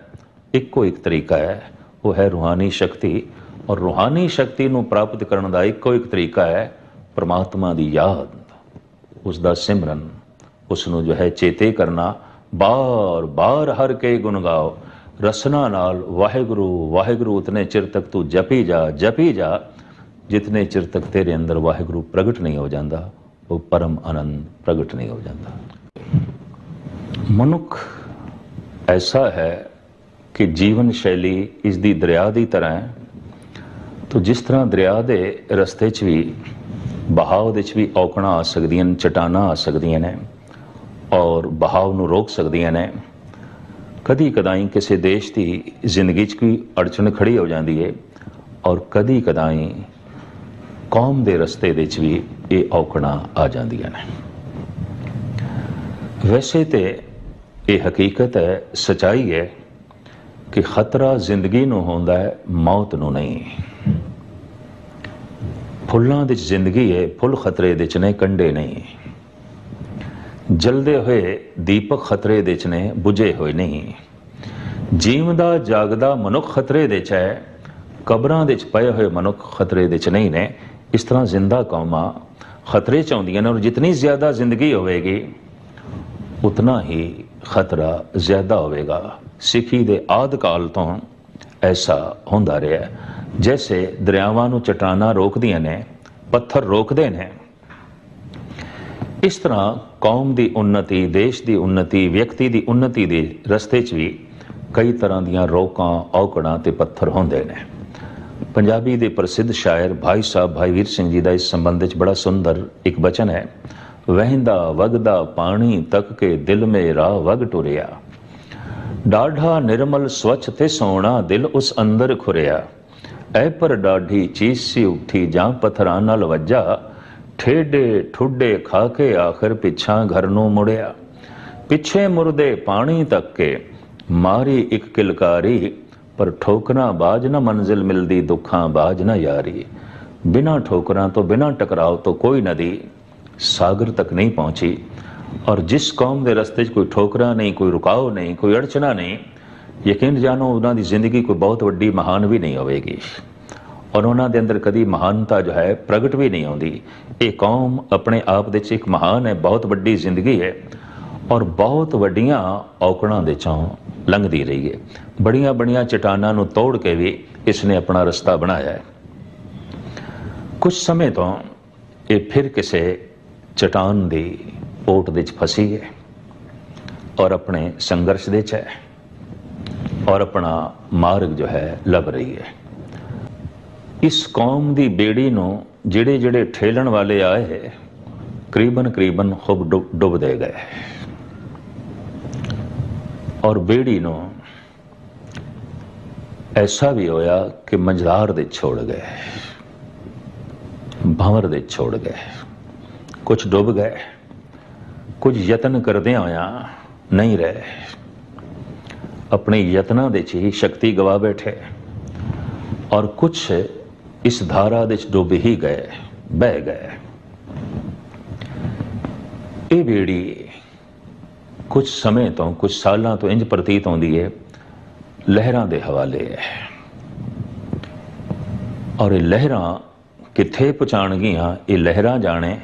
ਇੱਕੋ ਇੱਕ ਤਰੀਕਾ ਹੈ, ਉਹ ਹੈ ਰੂਹਾਨੀ ਸ਼ਕਤੀ ਔਰ ਰੂਹਾਨੀ ਸ਼ਕਤੀ ਨੂੰ ਪ੍ਰਾਪਤ ਕਰਨ ਦਾ ਇੱਕੋ ਇੱਕ ਤਰੀਕਾ ਹੈ, ਪ੍ਰਮਾਤਮਾ ਦੀ ਯਾਦ। ਉਸ ਦਾ ਸਿਮਰਨ ਉਸ ਨੂੰ ਜੋ ਹੈ ਚੇਤੇ ਕਰਨਾ, ਬਾਰ ਬਾਰ ਹਰ ਕੇ ਗੁਣ ਗਾਓ, ਰਸਨਾ ਨਾਲ ਵਾਹਿਗੁਰੂ ਵਾਹਿਗੁਰੂ ਉਤਨੇ ਚਿਰ ਤੱਕ ਤੂੰ ਜਪੀ ਜਾ ਜਪੀ ਜਾ, ਜਿਤਨੇ ਚਿਰ ਤੱਕ ਤੇਰੇ ਅੰਦਰ ਵਾਹਿਗੁਰੂ ਪ੍ਰਗਟ ਨਹੀਂ ਹੋ ਜਾਂਦਾ, ਉਹ ਪਰਮ ਆਨੰਦ ਪ੍ਰਗਟ ਨਹੀਂ ਹੋ ਜਾਂਦਾ। ਮਨੁੱਖ ਐਸਾ ਹੈ ਕਿ ਜੀਵਨ ਸ਼ੈਲੀ ਇਸ ਦੀ ਦਰਿਆ ਦੀ ਤਰ੍ਹਾਂ ਹੈ। ਤੋ ਜਿਸ ਤਰ੍ਹਾਂ ਦਰਿਆ ਦੇ ਰਸਤੇ 'ਚ ਵੀ ਬਹਾਵ ਦੇ 'ਚ ਵੀ ਔਕੜਾਂ ਆ ਸਕਦੀਆਂ ਨੇ, ਚਟਾਨਾਂ ਆ ਸਕਦੀਆਂ ਨੇ ਔਰ ਬਹਾਵ ਨੂੰ ਰੋਕ ਸਕਦੀਆਂ ਨੇ ਕਦੀ ਕਦਾਈ ਕਿਸੇ ਦੇਸ਼ ਦੀ ਜ਼ਿੰਦਗੀ 'ਚ ਕੋਈ ਅੜਚਣ ਖੜੀ ਹੋ ਜਾਂਦੀ ਹੈ ਔਰ ਕਦੀ ਕਦਾਈ ਕੌਮ ਦੇ ਰਸਤੇ ਦੇ 'ਚ ਵੀ ਇਹ ਔਕੜਾਂ ਆ ਜਾਂਦੀਆਂ ਨੇ। ਵੈਸੇ ਤੇ ਇਹ ਹਕੀਕਤ ਹੈ, ਸਚਾਈ ਹੈ ਕਿ ਖਤਰਾ ਜ਼ਿੰਦਗੀ ਨੂੰ ਹੁੰਦਾ ਹੈ, ਮੌਤ ਨੂੰ ਨਹੀਂ। ਫੁੱਲਾਂ ਵਿੱਚ ਜ਼ਿੰਦਗੀ ਹੈ, ਫੁੱਲ ਖਤਰੇ ਵਿੱਚ ਨੇ ਕੰਡੇ ਨਹੀਂ। ਜਲਦੇ ਹੋਏ ਦੀਪਕ ਖਤਰੇ ਵਿੱਚ ਨੇ, ਬੁਝੇ ਹੋਏ ਨਹੀਂ। ਜੀਵਦਾ ਜਾਗਦਾ ਮਨੁੱਖ ਖਤਰੇ ਵਿੱਚ ਹੈ, ਕਬਰਾਂ ਵਿੱਚ ਪਏ ਹੋਏ ਮਨੁੱਖ ਖਤਰੇ ਵਿੱਚ ਨਹੀਂ ਨੇ। ਇਸ ਤਰ੍ਹਾਂ ਜ਼ਿੰਦਾ ਕੌਮਾਂ ਖਤਰੇ ਚ ਆਉਂਦੀਆਂ ਨੇ, ਔਰ ਜਿਤਨੀ ਜ਼ਿਆਦਾ ਜ਼ਿੰਦਗੀ ਹੋਵੇਗੀ, ਉਤਨਾ ਹੀ ਖਤਰਾ ਜ਼ਿਆਦਾ ਹੋਵੇਗਾ। ਸਿੱਖੀ ਦੇ ਆਦ ਕਾਲ ਤੋਂ ਐਸਾ ਹੁੰਦਾ ਰਿਹਾ ਜੈਸੇ ਦਰਿਆਵਾਂ ਨੂੰ ਚਟਾਨਾਂ ਰੋਕਦੀਆਂ ਨੇ, ਪੱਥਰ ਰੋਕਦੇ ਨੇ। ਇਸ ਤਰ੍ਹਾਂ ਕੌਮ ਦੀ ਉન્નਤੀ ਦੇਸ਼ ਦੀ ਉન્નਤੀ ਵਿਅਕਤੀ ਦੀ ਉન્નਤੀ ਦੇ ਰਸਤੇ 'ਚ ਵੀ ਕਈ ਤਰ੍ਹਾਂ ਦੀਆਂ ਰੋਕਾਂ, ਔਕੜਾਂ ਤੇ ਪੱਥਰ ਹੁੰਦੇ ਨੇ। ਪੰਜਾਬੀ ਦੇ ਪ੍ਰਸਿੱਧ ਸ਼ਾਇਰ ਭਾਈ ਸਾਹਿਬ ਭਾਈ ਵੀਰ ਸਿੰਘ ਜੀ ਦਾ ਇਸ ਸੰਬੰਧ 'ਚ ਬੜਾ ਸੁੰਦਰ ਇੱਕ ਬਚਨ ਹੈ, ਵਹਿੰਦਾ ਵਗਦਾ ਪਾਣੀ ਤੱਕ ਕੇ ਦਿਲ ਮੇਰਾ ਵਗ ਟੁਰਿਆ। ਡਾਢਾ ਨਿਰਮਲ ਸਵੱਛ ਤੇ ਸੋਹਣਾ ਦਿਲ ਉਸ ਅੰਦਰ ਖੁਰਿਆ। ਐ ਪਰ ਡਾਢੀ ਚੀਜ਼ ਸੀ ਉੱਠੀ ਜਾਂ ਪੱਥਰਾਂ ਨਾਲ ਵੱਜਾ। ਠੇਡੇ ਠੁੱਡੇ ਖਾ ਕੇ ਆਖਰ ਪਿੱਛਾਂ ਘਰ ਨੂੰ ਮੁੜਿਆ। ਪਿੱਛੇ ਮੁਰਦੇ ਪਾਣੀ ਤੱਕ ਕੇ ਮਾਰੀ ਇੱਕ ਕਿਲਕਾਰੀ, ਪਰ ਠੋਕਰਾਂ ਬਾਜ ਨਾ ਮੰਜ਼ਿਲ ਮਿਲਦੀ, ਦੁੱਖਾਂ ਬਾਜ ਨਾ ਯਾਰੀ। ਬਿਨਾਂ ਠੋਕਰਾਂ ਤੋਂ, ਬਿਨਾਂ ਟਕਰਾਓ ਤੋਂ ਕੋਈ ਨਦੀ ਸਾਗਰ ਤੱਕ ਨਹੀਂ ਪਹੁੰਚੀ। ਔਰ ਜਿਸ ਕੌਮ ਦੇ ਰਸਤੇ 'ਚ ਕੋਈ ਠੋਕਰਾ ਨਹੀਂ ਕੋਈ ਰੁਕਾਓ ਨਹੀਂ ਕੋਈ ਅੜਚਣਾ ਨਹੀਂ ਯਕੀਨ ਜਾਣੋ ਉਹਨਾਂ ਦੀ ਜ਼ਿੰਦਗੀ ਕੋਈ ਬਹੁਤ ਵੱਡੀ ਮਹਾਨ ਵੀ ਨਹੀਂ ਹੋਵੇਗੀ ਔਰ ਉਹਨਾਂ ਦੇ ਅੰਦਰ ਕਦੀ ਮਹਾਨਤਾ ਜੋ ਹੈ ਪ੍ਰਗਟ ਵੀ ਨਹੀਂ ਆਉਂਦੀ ਇਹ ਕੌਮ ਆਪਣੇ ਆਪ ਦੇ ਵਿੱਚ ਇੱਕ ਮਹਾਨ ਹੈ ਬਹੁਤ ਵੱਡੀ ਜ਼ਿੰਦਗੀ ਹੈ ਔਰ ਬਹੁਤ ਵੱਡੀਆਂ ਔਕੜਾਂ ਦੇ ਚੋਂ ਲੰਘਦੀ ਰਹੀ ਹੈ ਬੜੀਆਂ ਬੜੀਆਂ ਚਟਾਨਾਂ ਨੂੰ ਤੋੜ ਕੇ ਵੀ ਇਸ ਨੇ ਆਪਣਾ ਰਸਤਾ ਬਣਾਇਆ ਹੈ ਕੁਝ ਸਮੇਂ ਤੋਂ ਇਹ ਫਿਰ ਕਿਸੇ ਚਟਾਨ ਦੀ ਓਟ ਦੇ ਵਿੱਚ ਫਸੀ ਹੈ ਔਰ ਆਪਣੇ ਸੰਘਰਸ਼ ਦੇ ਚ ਹੈ ਔਰ ਆਪਣਾ ਮਾਰਗ ਜੋ ਹੈ ਲੱਭ ਰਹੀ ਹੈ। ਇਸ ਕੌਮ ਦੀ ਬੇੜੀ ਨੂੰ ਜਿਹੜੇ ਜਿਹੜੇ ਠੇਲਣ ਵਾਲੇ ਆਏ ਕਰੀਬਨ ਕਰੀਬਨ ਖੁਬ ਡੁੱਬ- ਡੁੱਬਦੇ ਗਏ। ਔਰ ਬੇੜੀ ਨੂੰ ਐਸਾ ਵੀ ਹੋਇਆ ਕਿ ਮੰਝਾਰ ਦੇ ਛੋੜ ਗਏ, ਭੰਵਰ ਦੇ ਛੋੜ ਗਏ ਕੁਝ ਡੁੱਬ ਗਏ। ਕੁਝ ਯਤਨ ਕਰਦਿਆਂ ਹੋਇਆਂ ਨਹੀਂ ਰਹੇ। ਆਪਣੇ ਯਤਨਾਂ ਦੇ 'ਚ ਹੀ ਸ਼ਕਤੀ ਗਵਾ ਬੈਠੇ ਔਰ ਕੁਝ ਇਸ ਧਾਰਾ ਦੇ 'ਚ ਡੁੱਬ ਹੀ ਗਏ, ਬਹਿ ਗਏ। ਇਹ ਬੇੜੀ ਕੁਝ ਸਮੇਂ ਤੋਂ, ਕੁਝ ਸਾਲਾਂ ਤੋਂ ਇੰਜ ਪ੍ਰਤੀਤ ਹੁੰਦੀ ਹੈ ਲਹਿਰਾਂ ਦੇ ਹਵਾਲੇ ਹੈ ਔਰ ਇਹ ਲਹਿਰਾਂ ਕਿੱਥੇ ਪਹੁੰਚਾਣਗੀਆਂ ਇਹ ਲਹਿਰਾਂ ਜਾਣੇ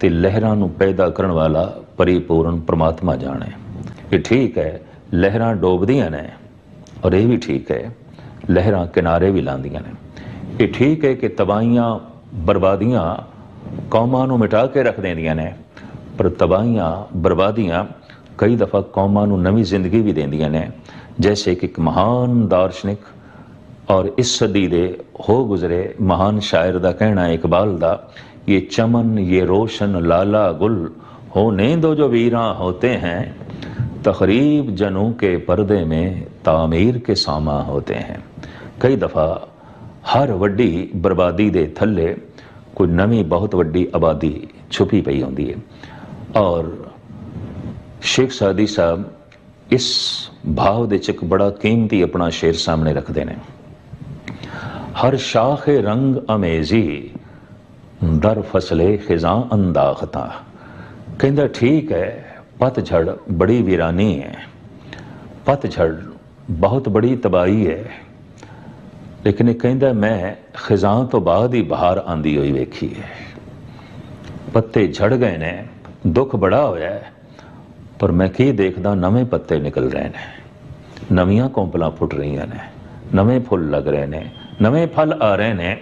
ਤੇ ਲਹਿਰਾਂ ਨੂੰ ਪੈਦਾ ਕਰਨ ਵਾਲਾ ਪਰਿਪੂਰਨ ਪ੍ਰਮਾਤਮਾ ਜਾਣੇ ਕਿ ਠੀਕ ਹੈ, ਲਹਿਰਾਂ ਡੋਬਦੀਆਂ ਨੇ ਔਰ ਇਹ ਵੀ ਠੀਕ ਹੈ, ਲਹਿਰਾਂ ਕਿਨਾਰੇ ਵੀ ਲਾਂਦੀਆਂ ਨੇ। ਇਹ ਠੀਕ ਹੈ ਕਿ ਤਬਾਹੀਆਂ, ਬਰਬਾਦੀਆਂ ਕੌਮਾਂ ਨੂੰ ਮਿਟਾ ਕੇ ਰੱਖ ਦਿੰਦੀਆਂ ਨੇ, ਪਰ ਤਬਾਹੀਆਂ, ਬਰਬਾਦੀਆਂ ਕਈ ਦਫਾ ਕੌਮਾਂ ਨੂੰ ਨਵੀਂ ਜ਼ਿੰਦਗੀ ਵੀ ਦਿੰਦੀਆਂ ਨੇ, ਜੈਸੇ ਕਿ ਇੱਕ ਮਹਾਨ ਦਾਰਸ਼ਨਿਕ ਔਰ ਇਸ ਸਦੀ ਦੇ ਹੋ ਗੁਜ਼ਰੇ ਮਹਾਨ ਸ਼ਾਇਰ ਦਾ ਕਹਿਣਾ ਹੈ ਇਕਬਾਲ ਦਾ, ਇਹ ਚਮਨ, ਇਹ ਰੋਸ਼ਨ, ਲਾਲਾ ਗੁਲ होने दो जो वीरा होते हैं तकरीब जनों के पर्दे में तामीर के सामा होते हैं कई दफ़ा ਹਰ ਵੱਡੀ ਬਰਬਾਦੀ ਦੇ ਥੱਲੇ ਕੋਈ ਨਵੀਂ ਬਹੁਤ ਵੱਡੀ ਆਬਾਦੀ ਛੁਪੀ ਪਈ ਹੁੰਦੀ ਹੈ ਔਰ ਸ਼ੇਖ ਸਾਦੀ ਸਾਹਿਬ ਇਸ ਭਾਵ ਦੇ ਚ ਇੱਕ ਬੜਾ ਕੀਮਤੀ ਆਪਣਾ ਸ਼ੇਰ ਸਾਹਮਣੇ ਰੱਖਦੇ ਨੇ ਹਰ ਸ਼ਾਖੇ ਰੰਗ ਅਮੇਜ਼ੀ ਦਰ ਫਸਲੇ ਖਿਜ਼ਾਂ ਅੰਦਾਖਤਾ ਕਹਿੰਦਾ, ਠੀਕ ਹੈ, ਪਤਝੜ ਬੜੀ ਵੀਰਾਨੀ ਹੈ। ਪਤਝੜ ਬਹੁਤ ਬੜੀ ਤਬਾਹੀ ਹੈ। ਲੇਕਿਨ ਇਹ ਕਹਿੰਦਾ, ਮੈਂ ਖਿਜ਼ਾਂ ਤੋਂ ਬਾਅਦ ਹੀ ਬਾਹਰ ਆਂਦੀ ਹੋਈ ਵੇਖੀ ਹੈ। ਪੱਤੇ ਝੜ ਗਏ ਨੇ, ਦੁੱਖ ਬੜਾ ਹੋਇਆ ਹੈ। ਪਰ ਮੈਂ ਕੀ ਦੇਖਦਾ, ਨਵੇਂ ਪੱਤੇ ਨਿਕਲ ਰਹੇ ਨੇ। ਨਵੀਆਂ ਕੋਂਪਲਾਂ ਫੁੱਟ ਰਹੀਆਂ ਨੇ, ਨਵੇਂ ਫੁੱਲ ਲੱਗ ਰਹੇ ਨੇ, ਨਵੇਂ ਫਲ ਆ ਰਹੇ ਨੇ।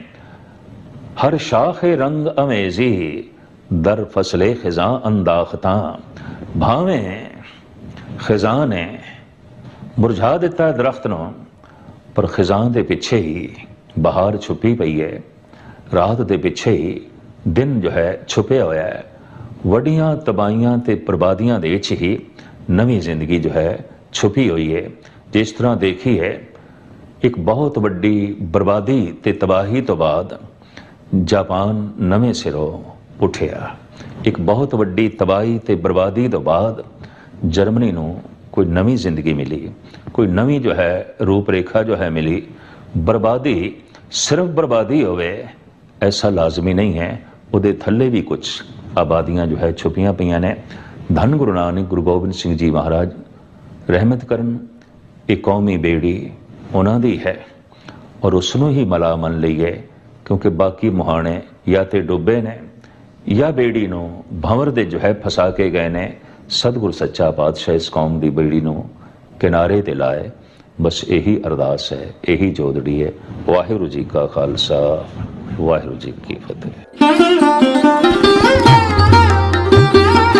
ਹਰ ਸ਼ਾਖੇ ਰੰਗ ਅਮੇਜ਼ੀ ਦਰ ਫਸਲੇ ਖਿਜ਼ਾਂ ਅੰਦਾਖਤਾਂ ਭਾਵੇਂ ਖਿਜ਼ਾਂ ਨੇ ਮੁਰਝਾ ਦਿੱਤਾ ਦਰਖਤ ਨੂੰ, ਪਰ ਖਿਜ਼ਾਂ ਦੇ ਪਿੱਛੇ ਹੀ ਬਹਾਰ ਛੁਪੀ ਪਈ ਹੈ। ਰਾਤ ਦੇ ਪਿੱਛੇ ਹੀ ਦਿਨ ਜੋ ਹੈ ਛੁਪਿਆ ਹੋਇਆ ਹੈ। ਵੱਡੀਆਂ ਤਬਾਹੀਆਂ ਤੇ ਬਰਬਾਦੀਆਂ ਦੇ ਵਿੱਚ ਹੀ ਨਵੀਂ ਜ਼ਿੰਦਗੀ ਜੋ ਹੈ ਛੁਪੀ ਹੋਈ ਹੈ। ਜਿਸ ਤਰ੍ਹਾਂ ਦੇਖੀ ਹੈ, ਇੱਕ ਬਹੁਤ ਵੱਡੀ ਬਰਬਾਦੀ ਤੇ ਤਬਾਹੀ ਤੋਂ ਬਾਅਦ ਜਾਪਾਨ ਨਵੇਂ ਸਿਰੋਂ ਉੱਠਿਆ। ਇੱਕ ਬਹੁਤ ਵੱਡੀ ਤਬਾਹੀ ਤੇ ਬਰਬਾਦੀ ਤੋਂ ਬਾਅਦ ਜਰਮਨੀ ਨੂੰ ਕੋਈ ਨਵੀਂ ਜ਼ਿੰਦਗੀ ਮਿਲੀ। ਕੋਈ ਨਵੀਂ ਜੋ ਹੈ ਰੂਪ ਰੇਖਾ ਜੋ ਹੈ ਮਿਲੀ। ਬਰਬਾਦੀ ਸਿਰਫ ਬਰਬਾਦੀ ਹੋਵੇ, ਐਸਾ ਲਾਜ਼ਮੀ ਨਹੀਂ ਹੈ। ਉਹਦੇ ਥੱਲੇ ਵੀ ਕੁਝ ਆਬਾਦੀਆਂ ਜੋ ਹੈ ਛੁਪੀਆਂ ਪਈਆਂ ਨੇ। ਧੰਨ ਗੁਰੂ ਨਾਨਕ, ਗੁਰੂ ਗੋਬਿੰਦ ਸਿੰਘ ਜੀ ਮਹਾਰਾਜ, ਰਹਿਮਤ ਕਰਨ, ਇਹ ਕੌਮੀ ਬੇੜੀ ਉਹਨਾਂ ਦੀ ਹੈ ਔਰ ਉਸ ਨੂੰ ਹੀ ਮਲਾ ਮੰਨ ਲਈਏ ਕਿਉਂਕਿ ਬਾਕੀ ਮੁਹਾਣੇ ਜਾਂ ਤੇ ਡੁੱਬੇ ਨੇ। ਜਾਂ ਬੇੜੀ ਨੂੰ ਭੰਵਰ ਦੇ ਜੋ ਹੈ ਫਸਾ ਕੇ ਗਏ ਨੇ, ਸਤਿਗੁਰ ਸੱਚਾ ਪਾਤਸ਼ਾਹ ਇਸ ਕੌਮ ਦੀ ਬੇੜੀ ਨੂੰ ਕਿਨਾਰੇ ਤੇ ਲਾਏ। ਬਸ ਇਹੀ ਅਰਦਾਸ ਹੈ, ਇਹੀ ਜੋਦੜੀ ਹੈ। ਵਾਹਿਗੁਰੂ ਜੀ ਕਾ ਖਾਲਸਾ, ਵਾਹਿਗੁਰੂ ਜੀ ਕੀ ਫਤਿਹ।